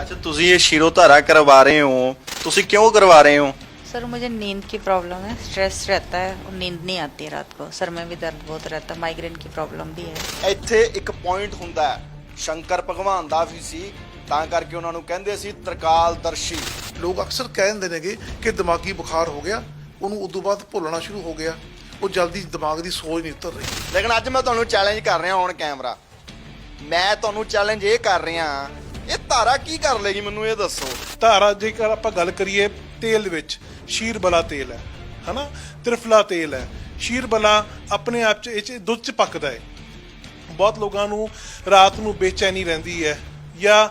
ਅੱਛਾ ਤੁਸੀਂ ਇਹ ਸ਼ਿਰੋ ਧਾਰਾ ਕਰਵਾ ਰਹੇ ਹੋ ਤੁਸੀਂ ਕਿਉਂ ਕਰਵਾ ਰਹੇ ਹੋ सर मुझे नींद की प्रॉब्लम है स्ट्रेस रहता है और नींद नहीं आती है रात को सर में भी दर्द बहुत रहता है माइग्रेन की प्रॉब्लम भी है ਇੱਥੇ ਇੱਕ ਪੁਆਇੰਟ ਹੁੰਦਾ ਹੈ ਸ਼ੰਕਰ ਭਗਵਾਨ ਦਾ ਵੀ ਸੀ ਤਾਂ ਕਰਕੇ ਉਹਨਾਂ ਨੂੰ ਕਹਿੰਦੇ ਸੀ ਤ੍ਰਿਕਾਲਦਰਸ਼ੀ ਲੋਕ ਅਕਸਰ ਕਹਿ ਦਿੰਦੇ ਨੇਗੇ ਕਿ ਦਿਮਾਗੀ ਬੁਖਾਰ ਹੋ ਗਿਆ ਉਹਨੂੰ ਉਦੋਂ ਬਾਅਦ ਭੁੱਲਣਾ ਸ਼ੁਰੂ ਹੋ ਗਿਆ ਉਹ ਜਲਦੀ ਦਿਮਾਗ ਦੀ ਸੋਚ ਨਹੀਂ ਉਤਰ ਰਹੀ ਲੇਕਿਨ ਅੱਜ ਮੈਂ ਤੁਹਾਨੂੰ ਚੈਲੰਜ ਕਰ ਰਿਹਾ ਔਨ ਕੈਮਰਾ ਮੈਂ ਤੁਹਾਨੂੰ ਚੈਲੰਜ ਇਹ ਕਰ ਰਿਹਾ ਇਹ ਧਾਰਾ ਕੀ ਕਰ ਲੇਗੀ ਮੈਨੂੰ ਇਹ ਦੱਸੋ? ਧਾਰਾ ਜੇਕਰ ਆਪਾਂ ਗੱਲ ਕਰੀਏ ਤੇਲ ਵਿੱਚ ਸ਼ੀਰਬਲਾ ਤੇਲ ਹੈ ਹਨਾ? ਤ੍ਰਿਫਲਾ ਤੇਲ ਹੈ। ਸ਼ੀਰਬਲਾ ਆਪਣੇ ਆਪ ਚ ਇਹ 'ਚ ਦੁੱਧ ਚ ਪੱਕਦਾ ਹੈ। ਬਹੁਤ ਲੋਕਾਂ ਨੂੰ ਰਾਤ ਨੂੰ ਬੇਚੈਨੀ ਰਹਿੰਦੀ ਹੈ ਜਾਂ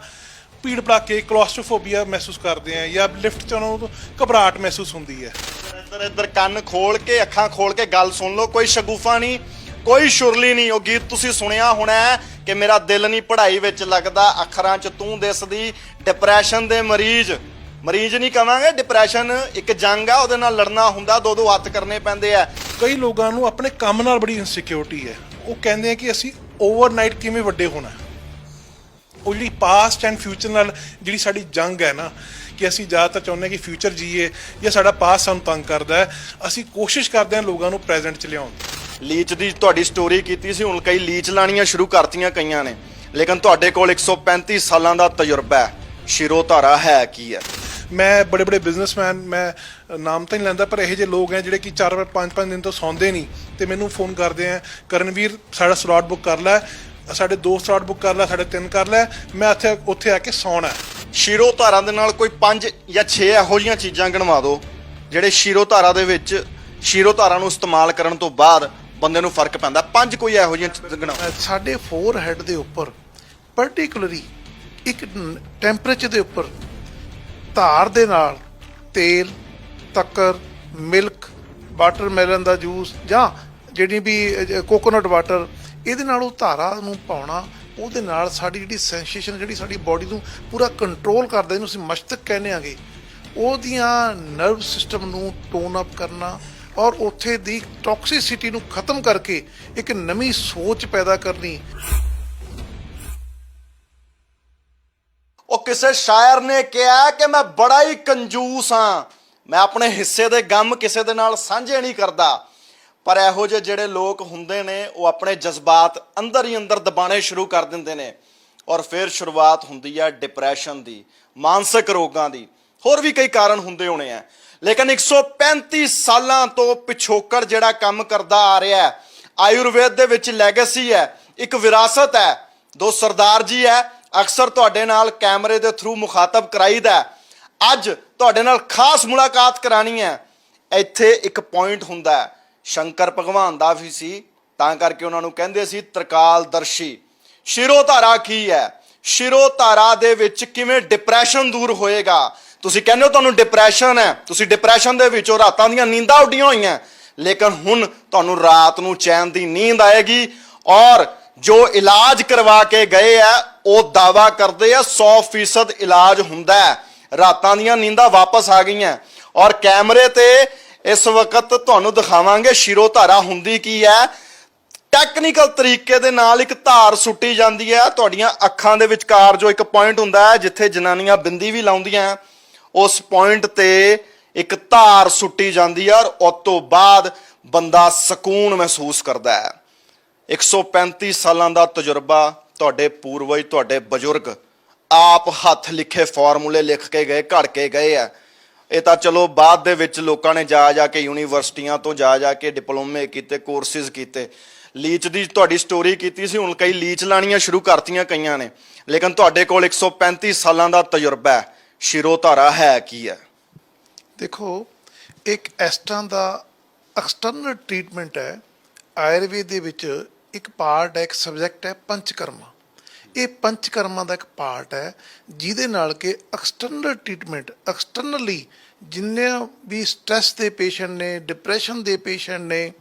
ਪੀੜ ਭੜਾਕੇ ਕਲੋਸਟ੍ਰੋਫੋਬੀਆ ਮਹਿਸੂਸ ਕਰਦੇ ਆ ਜਾਂ ਲਿਫਟ ਚ ਉਹਨਾਂ ਨੂੰ ਘਬਰਾਹਟ ਮਹਿਸੂਸ ਹੁੰਦੀ ਹੈ। ਇੱਧਰ ਇੱਧਰ ਕੰਨ ਖੋਲ ਕੇ ਅੱਖਾਂ ਖੋਲ ਕੇ ਗੱਲ ਸੁਣ ਲਓ ਕੋਈ ਸ਼ਗੂਫਾ ਨਹੀਂ। ਕੋਈ ਸ਼ੁਰਲੀ ਨਹੀਂ, ਉਹ ਗੀਤ ਤੁਸੀਂ ਸੁਣਿਆ ਹੋਣਾ ਕਿ ਮੇਰਾ ਦਿਲ ਨਹੀਂ ਪੜ੍ਹਾਈ ਵਿੱਚ ਲੱਗਦਾ, ਅੱਖਰਾਂ 'ਚ ਤੂੰ ਦਿਸਦੀ ਡਿਪਰੈਸ਼ਨ ਦੇ ਮਰੀਜ਼। ਮਰੀਜ਼ ਨਹੀਂ ਕਵਾਂਗੇ ਡਿਪਰੈਸ਼ਨ ਇੱਕ ਜੰਗ ਆ, ਉਹਦੇ ਨਾਲ ਲੜਨਾ ਹੁੰਦਾ, ਦੋ ਦੋ ਹੱਥ ਕਰਨੇ ਪੈਂਦੇ ਆ। ਕਈ ਲੋਕਾਂ ਨੂੰ ਆਪਣੇ ਕੰਮ ਨਾਲ ਬੜੀ ਇਨਸਿਕਿਉਰਿਟੀ ਹੈ। ਉਹ ਕਹਿੰਦੇ ਆ ਕਿ ਅਸੀਂ ਓਵਰਨਾਈਟ ਕਿਵੇਂ ਵੱਡੇ ਹੋਣਾ ਉਹ ਜਿਹੜੀ ਪਾਸਟ ਐਂਡ ਫਿਊਚਰ ਨਾਲ ਜਿਹੜੀ ਸਾਡੀ ਜੰਗ ਹੈ ਨਾ, ਕਿ ਅਸੀਂ ਜ਼ਿਆਦਾਤਰ ਚਾਹੁੰਦੇ ਹਾਂ ਕਿ ਫਿਊਚਰ ਜੀਏ, ਜਾਂ ਸਾਡਾ ਪਾਸਟ ਸਾਨੂੰ ਤੰਗ ਕਰਦਾ ਹੈ, ਅਸੀਂ ਕੋਸ਼ਿਸ਼ ਕਰਦੇ ਹਾਂ ਲੋਕਾਂ ਨੂੰ ਪ੍ਰੈਜ਼ੈਂਟ 'ਚ ਲਿਆਉਣ ਦੀ। ਲੀਚ ਦੀ ਤੁਹਾਡੀ ਸਟੋਰੀ ਕੀਤੀ ਸੀ ਹੁਣ ਕਈ ਲੀਚ ਲਾਣੀਆਂ ਸ਼ੁਰੂ ਕਰਤੀਆਂ ਕਈਆਂ ਨੇ। ਲੇਕਿਨ ਤੁਹਾਡੇ ਕੋਲ 135 ਸਾਲਾਂ ਦਾ ਤਜਰਬਾ ਹੈ। ਸ਼ਿਰੋ ਧਾਰਾ ਹੈ ਕੀ ਹੈ? ਮੈਂ ਬੜੇ ਬੜੇ ਬਿਜ਼ਨਸਮੈਨ ਮੈਂ ਨਾਮ ਤਾਂ ਨਹੀਂ ਲੈਂਦਾ ਪਰ ਇਹੋ ਜਿਹੇ ਲੋਕ ਹੈ ਜਿਹੜੇ ਕਿ 4 ਪੰਜ ਪੰਜ ਦਿਨ ਤੋਂ ਸੌਂਦੇ ਨਹੀਂ ਤੇ ਮੈਨੂੰ ਫੋਨ ਕਰਦੇ ਆ ਕਰਨਵੀਰ ਸਾਡਾ ਸਲਾਟ ਬੁੱਕ ਕਰ ਲੈ ਸਾਡੇ ਦੋ ਸਲਾਟ ਬੁੱਕ ਕਰ ਲੈ ਸਾਡੇ ਤਿੰਨ ਕਰ ਲੈ ਮੈਂ ਇੱਥੇ ਉੱਥੇ ਆ ਕੇ ਸੌਣਾ ਸ਼ਿਰੋ ਧਾਰਾ ਦੇ ਨਾਲ ਕੋਈ 5 ਜਾਂ 6 ਇਹੋ ਜਿਹੀਆਂ ਚੀਜ਼ਾਂ ਗਣਵਾ ਦਿਓ ਜਿਹੜੇ ਸ਼ਿਰੋ ਧਾਰਾ ਦੇ ਵਿੱਚ ਸ਼ਿਰੋ ਧਾਰਾ ਨੂੰ ਇਸਤੇਮਾਲ ਕਰਨ ਤੋਂ ਬਾਅਦ ਬੰਦੇ ਨੂੰ ਫ਼ਰਕ ਪੈਂਦਾ। ਪੰਜ ਕੋਈ ਇਹੋ ਜਿਹੀਆਂ ਗਣਾਓ। ਸਾਡੇ ਫੋਰ ਹੈਡ ਦੇ ਉੱਪਰ ਪਾਰਟਿਕੂਲਰੀ ਇੱਕ ਟੈਂਪਰੇਚਰ ਦੇ ਉੱਪਰ, ਧਾਰ ਦੇ ਨਾਲ ਤੇਲ, ਤੱਕਰ ਮਿਲਕ ਵਾਟਰਮੈਲਨ ਦਾ ਜੂਸ ਜਾਂ ਜਿਹੜੀ ਵੀ ਕੋਕੋਨਟ ਵਾਟਰ ਇਹਦੇ ਨਾਲ ਉਹ ਧਾਰਾ ਨੂੰ ਪਾਉਣਾ, ਉਹਦੇ ਨਾਲ ਸਾਡੀ ਜਿਹੜੀ ਸੈਂਸੇਸ਼ਨ ਜਿਹੜੀ ਸਾਡੀ ਬਾਡੀ ਨੂੰ ਪੂਰਾ ਕੰਟਰੋਲ ਕਰਦਾ, ਇਹਨੂੰ ਅਸੀਂ ਮਸਤਕ ਕਹਿੰਦੇ ਆਂਗੇ। ਉਹਦੀਆਂ ਨਰਵ ਸਿਸਟਮ ਨੂੰ ਟੋਨ ਅਪ ਕਰਨਾ ਔਰ ਉੱਥੇ ਦੀ ਟੌਕਸਿਸਿਟੀ ਨੂੰ ਖਤਮ ਕਰਕੇ ਇੱਕ ਨਵੀਂ ਸੋਚ ਪੈਦਾ ਕਰਨੀ। ਉਹ ਕਿਸੇ ਸ਼ਾਇਰ ਨੇ ਕਿਹਾ ਕਿ ਮੈਂ ਬੜਾ ਹੀ ਕੰਜੂਸ ਹਾਂ। ਮੈਂ ਆਪਣੇ ਹਿੱਸੇ ਦੇ ਗਮ ਕਿਸੇ ਦੇ ਨਾਲ ਸਾਂਝੇ ਨਹੀਂ ਕਰਦਾ। ਪਰ ਇਹੋ ਜਿਹੇ ਜਿਹੜੇ ਲੋਕ ਹੁੰਦੇ ਨੇ, ਉਹ ਆਪਣੇ ਜਜ਼ਬਾਤ ਅੰਦਰ ਹੀ ਅੰਦਰ ਦਬਾਣੇ ਸ਼ੁਰੂ ਕਰ ਦਿੰਦੇ ਨੇ। ਔਰ ਫਿਰ ਸ਼ੁਰੂਆਤ ਹੁੰਦੀ ਹੈ ਡਿਪਰੈਸ਼ਨ ਦੀ, ਮਾਨਸਿਕ ਰੋਗਾਂ ਦੀ। ਹੋਰ ਵੀ ਕਈ ਕਾਰਨ ਹੁੰਦੇ ਹੋਣੇ ਆ। ਲੇਕਿਨ 135 ਸਾਲਾਂ ਤੋਂ ਪਿਛੋਕੜ ਜਿਹੜਾ ਕੰਮ ਕਰਦਾ ਆ ਰਿਹਾ ਹੈ, ਆਯੁਰਵੇਦ ਦੇ ਵਿੱਚ ਲੈਗੇਸੀ ਹੈ, ਇੱਕ ਵਿਰਾਸਤ ਹੈ। ਦੋ ਸਰਦਾਰ ਜੀ ਹੈ, ਅਕਸਰ ਤੁਹਾਡੇ ਨਾਲ ਕੈਮਰੇ ਦੇ ਥਰੂ ਮੁਖਾਤਬ ਕਰਾਈਦਾ ਹੈ। ਅੱਜ ਤੁਹਾਡੇ ਨਾਲ ਖਾਸ ਮੁਲਾਕਾਤ ਕਰਾਣੀ ਹੈ। ਇੱਥੇ ਇੱਕ ਪੁਆਇੰਟ ਹੁੰਦਾ ਹੈ, ਸ਼ੰਕਰ ਭਗਵਾਨ ਦਾ ਵੀ ਸੀ, ਤਾਂ ਕਰਕੇ ਉਹਨਾਂ ਨੂੰ ਕਹਿੰਦੇ ਸੀ ਤ੍ਰਿਕਾਲਦਰਸ਼ੀ। ਸ਼ਿਰੋ ਧਾਰਾ ਕੀ ਹੈ? ਸ਼ਿਰੋ ਧਾਰਾ ਦੇ ਵਿੱਚ ਕਿਵੇਂ ਡਿਪਰੈਸ਼ਨ ਦੂਰ ਹੋਏਗਾ? ਤੁਸੀਂ ਕਹਿੰਦੇ ਹੋ ਤੁਹਾਨੂੰ ਡਿਪਰੈਸ਼ਨ ਹੈ, ਤੁਸੀਂ ਡਿਪਰੈਸ਼ਨ ਦੇ ਵਿੱਚੋਂ ਰਾਤਾਂ ਦੀਆਂ ਨੀਂਦਾਂ ਉੱਡੀਆਂ ਹੋਈਆਂ। ਲੇਕਿਨ ਹੁਣ ਤੁਹਾਨੂੰ ਰਾਤ ਨੂੰ ਚੈਨ ਦੀ ਨੀਂਦ ਆਏਗੀ ਔਰ ਜੋ ਇਲਾਜ ਕਰਵਾ ਕੇ ਗਏ ਆ, ਉਹ ਦਾਵਾ ਕਰਦੇ ਆ 100% ਇਲਾਜ ਹੁੰਦਾ ਹੈ। ਰਾਤਾਂ ਦੀਆਂ ਨੀਂਦਾਂ ਵਾਪਸ ਆ ਗਈਆਂ। ਔਰ ਕੈਮਰੇ ਤੇ ਇਸ ਵਕਤ ਤੁਹਾਨੂੰ ਦਿਖਾਵਾਂਗੇ ਸ਼ਿਰੋ ਧਾਰਾ ਹੁੰਦੀ ਕੀ ਹੈ। ਟੈਕਨੀਕਲ ਤਰੀਕੇ ਦੇ ਨਾਲ ਇੱਕ ਧਾਰ ਸੁੱਟੀ ਜਾਂਦੀ ਹੈ। ਤੁਹਾਡੀਆਂ ਅੱਖਾਂ ਦੇ ਵਿਚਕਾਰ ਜੋ ਇੱਕ ਪੁਆਇੰਟ ਹੁੰਦਾ ਹੈ, ਜਿੱਥੇ ਜਨਾਨੀਆਂ ਬਿੰਦੀ ਵੀ ਲਾਉਂਦੀਆਂ। ਉਸ ਪੁਆਇੰਟ ਤੇ ਇੱਕ ਧਾਰ ਸੁੱਟੀ ਜਾਂਦੀ ਹੈ ਔਰ ਉਸ ਤੋਂ ਬਾਅਦ ਬੰਦਾ ਸਕੂਨ ਮਹਿਸੂਸ ਕਰਦਾ ਹੈ। 135 ਸਾਲਾਂ ਦਾ ਤਜਰਬਾ ਤੁਹਾਡੇ ਪੂਰਵਜ, ਤੁਹਾਡੇ ਬਜ਼ੁਰਗ ਆਪ ਹੱਥ ਲਿਖੇ ਫਾਰਮੂਲੇ ਲਿਖ ਕੇ ਗਏ, ਘੜ ਕੇ ਗਏ ਆ। ਇਹ ਤਾਂ ਚਲੋ ਬਾਅਦ ਦੇ ਵਿੱਚ ਲੋਕਾਂ ਨੇ ਜਾ ਜਾ ਕੇ ਯੂਨੀਵਰਸਿਟੀਆਂ ਤੋਂ ਜਾ ਜਾ ਕੇ ਡਿਪਲੋਮੇ ਕੀਤੇ, ਕੋਰਸਿਸ ਕੀਤੇ। ਲੀਚ ਦੀ ਤੁਹਾਡੀ ਸਟੋਰੀ ਕੀਤੀ ਸੀ, ਹੁਣ ਕਈ ਲੀਚ ਲਾਣੀਆਂ ਸ਼ੁਰੂ ਕਰਤੀਆਂ ਕਈਆਂ ਨੇ। ਲੇਕਿਨ ਤੁਹਾਡੇ ਕੋਲ 135 ਸਾਲਾਂ ਦਾ ਤਜਰਬਾ ਹੈ। ਸ਼ਿਰੋ ਧਾਰਾ ਹੈ ਕੀ ਹੈ? ਦੇਖੋ, ਇੱਕ ਇਸ ਤਰ੍ਹਾਂ ਦਾ ਐਕਸਟਰਨਲ ਟ੍ਰੀਟਮੈਂਟ ਹੈ, ਆਯੁਰਵੇਦ ਦੇ ਵਿੱਚ ਇੱਕ ਪਾਰਟ ਹੈ, ਇੱਕ ਸਬਜੈਕਟ ਹੈ, ਪੰਚਕਰਮਾ। ਇਹ ਪੰਚਕਰਮਾ ਦਾ ਇੱਕ ਪਾਰਟ ਹੈ, ਜਿਹਦੇ ਨਾਲ ਕਿ ਐਕਸਟਰਨਲ ਟ੍ਰੀਟਮੈਂਟ ਐਕਸਟਰਨਲੀ ਜਿੰਨੇ ਵੀ ਸਟ੍ਰੈਸ ਦੇ ਪੇਸ਼ੈਂਟ ਨੇ ਡਿਪਰੈਸ਼ਨ ਦੇ ਪੇਸ਼ੈਂਟ ਨੇ,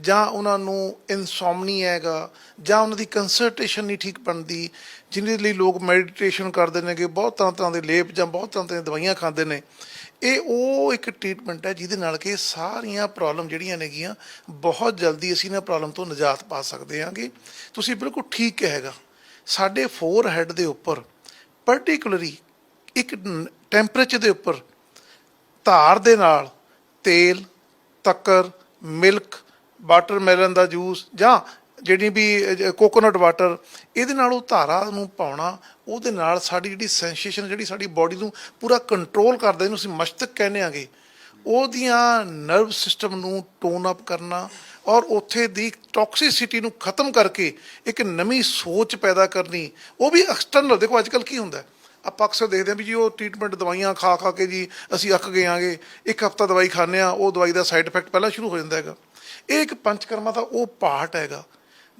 ਜਾਂ ਉਹਨਾਂ ਨੂੰ ਇਨਸੋਮਨੀ ਹੈਗਾ, ਜਾਂ ਉਹਨਾਂ ਦੀ ਕੰਸਰਟੇਸ਼ਨ ਨਹੀਂ ਠੀਕ ਬਣਦੀ ਜਿਹਦੇ ਲਈ ਲੋਕ ਮੈਡੀਟੇਸ਼ਨ ਕਰਦੇ ਨੇਗੇ ਬਹੁਤ ਤਰ੍ਹਾਂ ਤਰ੍ਹਾਂ ਦੇ ਲੇਪ ਜਾਂ ਬਹੁਤ ਤਰ੍ਹਾਂ ਤਰ੍ਹਾਂ ਦੀਆਂ ਦਵਾਈਆਂ ਖਾਂਦੇ ਨੇ, ਇਹ ਉਹ ਇੱਕ ਟ੍ਰੀਟਮੈਂਟ ਹੈ ਜਿਹਦੇ ਨਾਲ ਕਿ ਸਾਰੀਆਂ ਪ੍ਰੋਬਲਮ ਜਿਹੜੀਆਂ ਨੇਗੀਆਂ, ਬਹੁਤ ਜਲਦੀ ਅਸੀਂ ਇਹਨਾਂ ਪ੍ਰੋਬਲਮ ਤੋਂ ਨਿਜਾਤ ਪਾ ਸਕਦੇ ਹਾਂਗੇ ਤੁਸੀਂ ਬਿਲਕੁਲ ਠੀਕ ਕਹੇਗਾ। ਸਾਡੇ ਫੋਰ ਹੈਡ ਦੇ ਉੱਪਰ ਪਾਰਟਿਕੂਲਰੀ ਇੱਕ ਟੈਂਪਰੇਚਰ ਦੇ ਉੱਪਰ ਧਾਰ ਦੇ ਨਾਲ ਤੇਲ, ਤੱਕਰ ਮਿਲਕ ਵਾਟਰਮੈਲਨ ਦਾ ਜੂਸ ਜਾਂ ਜਿਹੜੀ ਵੀ ਕੋਕੋਨਟ ਵਾਟਰ ਇਹਦੇ ਨਾਲ ਉਹ ਧਾਰਾ ਨੂੰ ਪਾਉਣਾ, ਉਹਦੇ ਨਾਲ ਸਾਡੀ ਜਿਹੜੀ ਸੈਂਸੇਸ਼ਨ ਜਿਹੜੀ ਸਾਡੀ ਬਾਡੀ ਨੂੰ ਪੂਰਾ ਕੰਟਰੋਲ ਕਰਦਾ, ਇਹਨੂੰ ਅਸੀਂ ਮਸਤਕ ਕਹਿੰਦੇ ਆਂਗੇ। ਉਹਦੀਆਂ ਨਰਵ ਸਿਸਟਮ ਨੂੰ ਟੋਨ ਅਪ ਕਰਨਾ ਔਰ ਉੱਥੇ ਦੀ ਟੌਕਸਿਸਿਟੀ ਨੂੰ ਖਤਮ ਕਰਕੇ ਇੱਕ ਨਵੀਂ ਸੋਚ ਪੈਦਾ ਕਰਨੀ, ਉਹ ਵੀ ਐਕਸਟਰਨਲ ਦੇਖੋ ਅੱਜਕੱਲ ਕੀ ਹੁੰਦਾ? ਆਪਾਂ ਅਕਸਰ ਦੇਖਦੇ ਹਾਂ ਵੀ ਜੀ, ਉਹ ਟ੍ਰੀਟਮੈਂਟ ਦਵਾਈਆਂ ਖਾ ਖਾ ਕੇ ਜੀ, ਅਸੀਂ ਅੱਕ ਗਏ ਆਂਗੇ। ਇੱਕ ਹਫਤਾ ਦਵਾਈ ਖਾਂਦੇ ਆ ਉਹ ਦਵਾਈ ਦਾ ਸਾਈਡ ਇਫੈਕਟ ਪਹਿਲਾਂ ਸ਼ੁਰੂ ਹੋ ਜਾਂਦਾ ਹੈਗਾ। ਇਹ ਇੱਕ ਪੰਚਕਰਮਾ ਦਾ ਉਹ ਪਾਰਟ ਹੈਗਾ।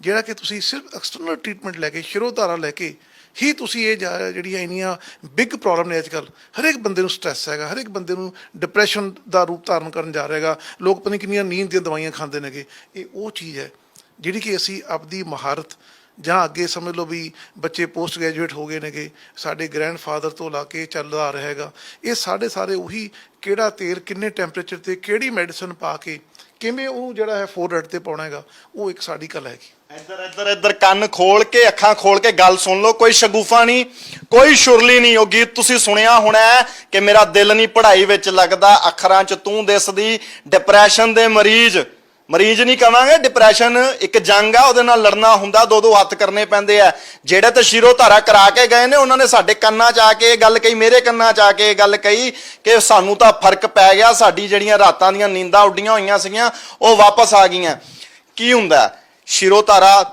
ਜਿਹੜਾ ਕਿ ਤੁਸੀਂ ਸਿਰਫ ਐਕਸਟਰਨਲ ਟ੍ਰੀਟਮੈਂਟ ਲੈ ਕੇ, ਸ਼ਿਰੋਧਾਰਾ ਲੈ ਕੇ ਹੀ ਤੁਸੀਂ ਇਹ ਜਾ- ਜਿਹੜੀਆਂ ਇੰਨੀਆਂ ਬਿਗ ਪ੍ਰੋਬਲਮ ਨੇ ਅੱਜਕੱਲ ਹਰੇਕ ਬੰਦੇ ਨੂੰ ਸਟ੍ਰੈਸ ਹੈਗਾ, ਹਰੇਕ ਬੰਦੇ ਨੂੰ ਡਿਪਰੈਸ਼ਨ ਦਾ ਰੂਪ ਧਾਰਨ ਕਰਨ ਜਾ ਰਿਹਾ ਹੈਗਾ, ਲੋਕ ਪਤਾ ਨਹੀਂ ਕਿੰਨੀਆਂ ਨੀਂਦ ਦੀਆਂ ਦਵਾਈਆਂ ਖਾਂਦੇ ਨੇਗੇ। ਇਹ ਉਹ ਚੀਜ਼ ਹੈ ਜਿਹੜੀ ਕਿ ਅਸੀਂ ਆਪਦੀ ਮਹਾਰਤ ਜਾਂ ਅੱਗੇ ਸਮਝ ਲਓ ਵੀ ਬੱਚੇ ਪੋਸਟ ਗ੍ਰੈਜੂਏਟ ਹੋ ਗਏ ਨੇਗੇ, ਸਾਡੇ ਗ੍ਰੈਂਡਫਾਦਰ ਤੋਂ ਲਾ ਕੇ ਚੱਲਦਾ ਆ ਰਿਹਾ ਹੈਗਾ। ਇਹ ਸਾਡੇ ਸਾਰੇ ਉਹੀ ਕਿਹੜਾ ਤੇਲ ਕਿੰਨੇ ਟੈਂਪਰੇਚਰ ਤੇ ਕਿਹੜੀ ਮੈਡੀਸਨ ਪਾ ਕੇ ਕਿਵੇਂ ਉਹਨੂੰ ਜਿਹੜਾ ਹੈ ਫੋਰਹੈਡ ਤੇ ਪਾਉਣਾ ਹੈਗਾ, ਉਹ ਇੱਕ ਸਾਡੀ ਕਲਾ ਹੈਗੀ। ਇੱਧਰ ਇੱਧਰ ਇੱਧਰ ਕੰਨ ਖੋਲ ਕੇ, ਅੱਖਾਂ ਖੋਲ ਕੇ ਗੱਲ ਸੁਣ ਲਓ, ਕੋਈ ਸ਼ਗੂਫਾ ਨਹੀਂ, ਕੋਈ ਸ਼ੁਰਲੀ ਨਹੀਂ ਉਹ ਗੀਤ ਤੁਸੀਂ ਸੁਣਿਆ ਹੋਣਾ ਕਿ ਮੇਰਾ ਦਿਲ ਨਹੀਂ ਪੜ੍ਹਾਈ ਵਿੱਚ ਲੱਗਦਾ, ਅੱਖਰਾਂ 'ਚ ਤੂੰ ਦਿਸਦੀ ਡਿਪਰੈਸ਼ਨ ਦੇ ਮਰੀਜ਼। ਮਰੀਜ਼ ਨਹੀਂ ਕਵਾਂਗੇ ਡਿਪਰੈਸ਼ਨ ਇੱਕ ਜੰਗ ਆ, ਉਹਦੇ ਨਾਲ ਲੜਨਾ ਹੁੰਦਾ ਦੋ ਦੋ ਹੱਥ ਕਰਨੇ ਪੈਂਦੇ ਆ। ਜਿਹੜੇ ਤੇ ਸ਼ੀਰੋ ਧਾਰਾ ਕਰਾ ਕੇ ਗਏ ਨੇ, ਉਹਨਾਂ ਨੇ ਸਾਡੇ ਕੰਨਾਂ 'ਚ ਆ ਕੇ ਇਹ ਗੱਲ ਕਹੀ, ਮੇਰੇ ਕੰਨਾਂ 'ਚ ਆ ਕੇ ਇਹ ਗੱਲ ਕਹੀ ਕਿ ਸਾਨੂੰ ਤਾਂ ਫ਼ਰਕ ਪੈ ਗਿਆ, ਸਾਡੀ ਜਿਹੜੀਆਂ ਰਾਤਾਂ ਦੀਆਂ ਨੀਂਦਾਂ ਉੱਡੀਆਂ ਹੋਈਆਂ ਸੀਗੀਆਂ, ਉਹ ਵਾਪਸ ਆ ਗਈਆਂ। ਕੀ ਹੁੰਦਾ? ਹੈ? ਧਾਰਾ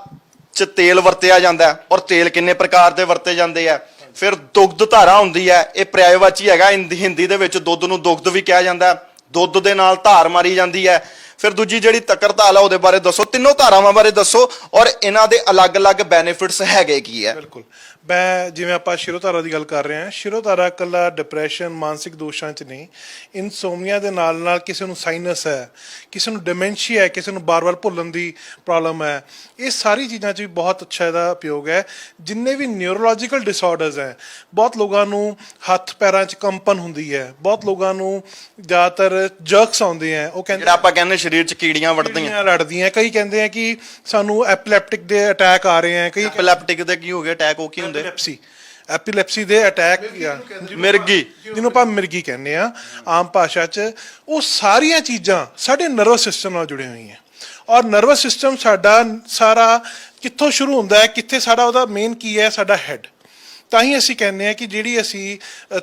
ਚ ਤੇਲ ਵਰਤਿਆ ਜਾਂਦਾ ਔਰ ਤੇਲ ਕਿੰਨੇ ਪ੍ਰਕਾਰ ਦੇ ਵਰਤੇ ਜਾਂਦੇ ਆ। ਫਿਰ ਦੁਗਧ ਧਾਰਾ ਹੁੰਦੀ ਹੈ, ਇਹ ਪਰਿਆਇਵਾਚੀ ਹੈਗਾ, ਹਿੰਦੀ ਹਿੰਦੀ ਦੇ ਵਿੱਚ ਦੁੱਧ ਨੂੰ ਦੁਗਧ ਵੀ ਕਿਹਾ ਜਾਂਦਾ ਦੁੱਧ ਦੇ ਨਾਲ ਧਾਰ ਮਾਰੀ ਜਾਂਦੀ ਹੈ। ਫਿਰ ਦੂਜੀ ਜਿਹੜੀ ਤਕਰ ਧਾਲ ਆ, ਉਹਦੇ ਬਾਰੇ ਦੱਸੋ। ਤਿੰਨੋਂ ਧਾਰਾਵਾਂ ਬਾਰੇ ਦੱਸੋ ਔਰ ਇਹਨਾਂ ਦੇ ਅਲੱਗ-ਅਲੱਗ ਬੈਨੀਫਿਟਸ ਹੈਗੇ ਕੀ ਹੈ। ਬਿਲਕੁਲ। ਮੈਂ ਜਿਵੇਂ ਆਪਾਂ ਸ਼ਿਰੋਧਾਰਾ ਦੀ ਗੱਲ ਕਰ ਰਹੇ ਹਾਂ ਸ਼ਿਰੋਧਾਰਾ ਕੱਲਾ ਡਿਪਰੈਸ਼ਨ ਮਾਨਸਿਕ ਦੋਸ਼ਾਂ 'ਚ ਨਹੀਂ ਇਨਸੋਮਨੀਆ ਦੇ ਨਾਲ ਨਾਲ ਕਿਸੇ ਨੂੰ ਸਾਈਨਸ ਹੈ ਕਿਸੇ ਨੂੰ ਡਿਮੈਂਸ਼ੀਆ ਹੈ ਕਿਸੇ ਨੂੰ ਬਾਰ-ਬਾਰ ਭੁੱਲਣ ਦੀ ਪ੍ਰੋਬਲਮ ਹੈ ਇਹ ਸਾਰੀ ਚੀਜ਼ਾਂ 'ਚ ਵੀ ਬਹੁਤ ਅੱਛਾ ਇਹਦਾ ਉਪਯੋਗ ਹੈ। ਜਿੰਨੇ ਵੀ ਨਿਊਰੋਲੋਜੀਕਲ ਡਿਸਆਰਡਰਸ ਹੈ ਬਹੁਤ ਲੋਕਾਂ ਨੂੰ ਹੱਥ ਪੈਰਾਂ 'ਚ ਕੰਪਨ ਹੁੰਦੀ ਹੈ ਬਹੁਤ ਲੋਕਾਂ ਨੂੰ ਜ਼ਿਆਦਾਤਰ ਜਰਕਸ ਆਉਂਦੇ ਆ ਉਹ ਕਹਿੰਦੇ ਜਿਹੜਾ ਆਪਾਂ ਕਹਿੰਦੇ ਸਰੀਰ 'ਚ ਕੀੜੀਆਂ ਵੜਦੀਆਂ ਲੜਦੀਆਂ ਕਈ ਕਹਿੰਦੇ ਆ ਕਿ ਸਾਨੂੰ ਐਪੀਲੈਪਟਿਕ ਦੇ ਅਟੈਕ ਆ ਰਹੇ ਆ ਕਈ ਐਪੀਲੈਪਟਿਕ ਦੇ ਕੀ ਹੋ ਗਿਆ ਅਟੈਕ ਉਹ ਕੀ ਹੁੰਦੇ ਐਪੀਲੈਪਸੀ ਐਪੀਲੈਪਸੀ ਦੇ ਅਟੈਕ ਮਿਰਗੀ ਜਿਹਨੂੰ ਆਪਾਂ ਮਿਰਗੀ ਕਹਿੰਦੇ ਆ ਆਮ ਭਾਸ਼ਾ 'ਚ ਉਹ ਸਾਰੀਆਂ ਚੀਜ਼ਾਂ ਸਾਡੇ ਨਰਵਸ ਸਿਸਟਮ ਨਾਲ ਜੁੜੀਆਂ ਹੋਈਆਂ। ਔਰ ਨਰਵਸ ਸਿਸਟਮ ਸਾਡਾ ਸਾਰਾ ਕਿੱਥੋਂ ਸ਼ੁਰੂ ਹੁੰਦਾ ਹੈ ਕਿੱਥੇ ਸਾਡਾ ਉਹਦਾ ਮੇਨ ਕੀ ਹੈ ਸਾਡਾ ਹੈਡ ਤਾਂ ਹੀ ਅਸੀਂ ਕਹਿੰਦੇ ਆ ਕਿ ਜਿਹੜੀ ਅਸੀਂ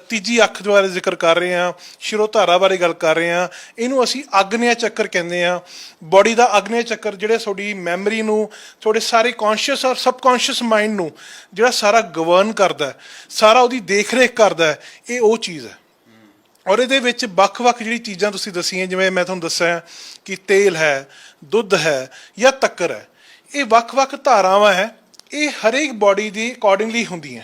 ਤੀਜੀ ਅੱਖ ਦੇ ਜ਼ਿਕਰ ਕਰ ਰਹੇ ਆ ਸ਼ਿਰੋਧਾਰਾ ਬਾਰੇ ਗੱਲ ਕਰ ਰਹੇ ਆ ਇਹਨੂੰ ਅਸੀਂ ਆਗਨਿਆ ਚੱਕਰ ਕਹਿੰਦੇ ਆ ਬੋਡੀ ਦਾ ਆਗਨਿਆ ਚੱਕਰ ਜਿਹੜੇ ਤੁਹਾਡੀ ਮੈਮਰੀ ਨੂੰ, ਤੁਹਾਡੇ ਸਾਰੇ ਕੌਨਸ਼ੀਅਸ ਔਰ ਸਬਕੌਨਸ਼ੀਅਸ ਮਾਈਂਡ ਨੂੰ, ਜਿਹੜਾ ਸਾਰਾ ਗਵਰਨ ਕਰਦਾ ਸਾਰਾ ਉਹਦੀ ਦੇਖ-ਰੇਖ ਕਰਦਾ ਇਹ ਉਹ ਚੀਜ਼ ਹੈ। ਔਰ ਇਹਦੇ ਵਿੱਚ ਵੱਖ-ਵੱਖ ਜਿਹੜੀ ਚੀਜ਼ਾਂ ਤੁਸੀਂ ਦਸੀਆਂ, ਜਿਵੇਂ ਮੈਂ ਤੁਹਾਨੂੰ ਦੱਸਿਆ ਕਿ ਤੇਲ ਹੈ, ਦੁੱਧ ਹੈ ਜਾਂ ਤੱਕਰ ਹੈ, ਇਹ ਵੱਖ-ਵੱਖ ਧਾਰਾਵਾਂ ਹੈ, ਇਹ ਹਰੇਕ ਬਾਡੀ ਦੀ ਅਕੋਰਡਿੰਗਲੀ ਹੁੰਦੀਆਂ।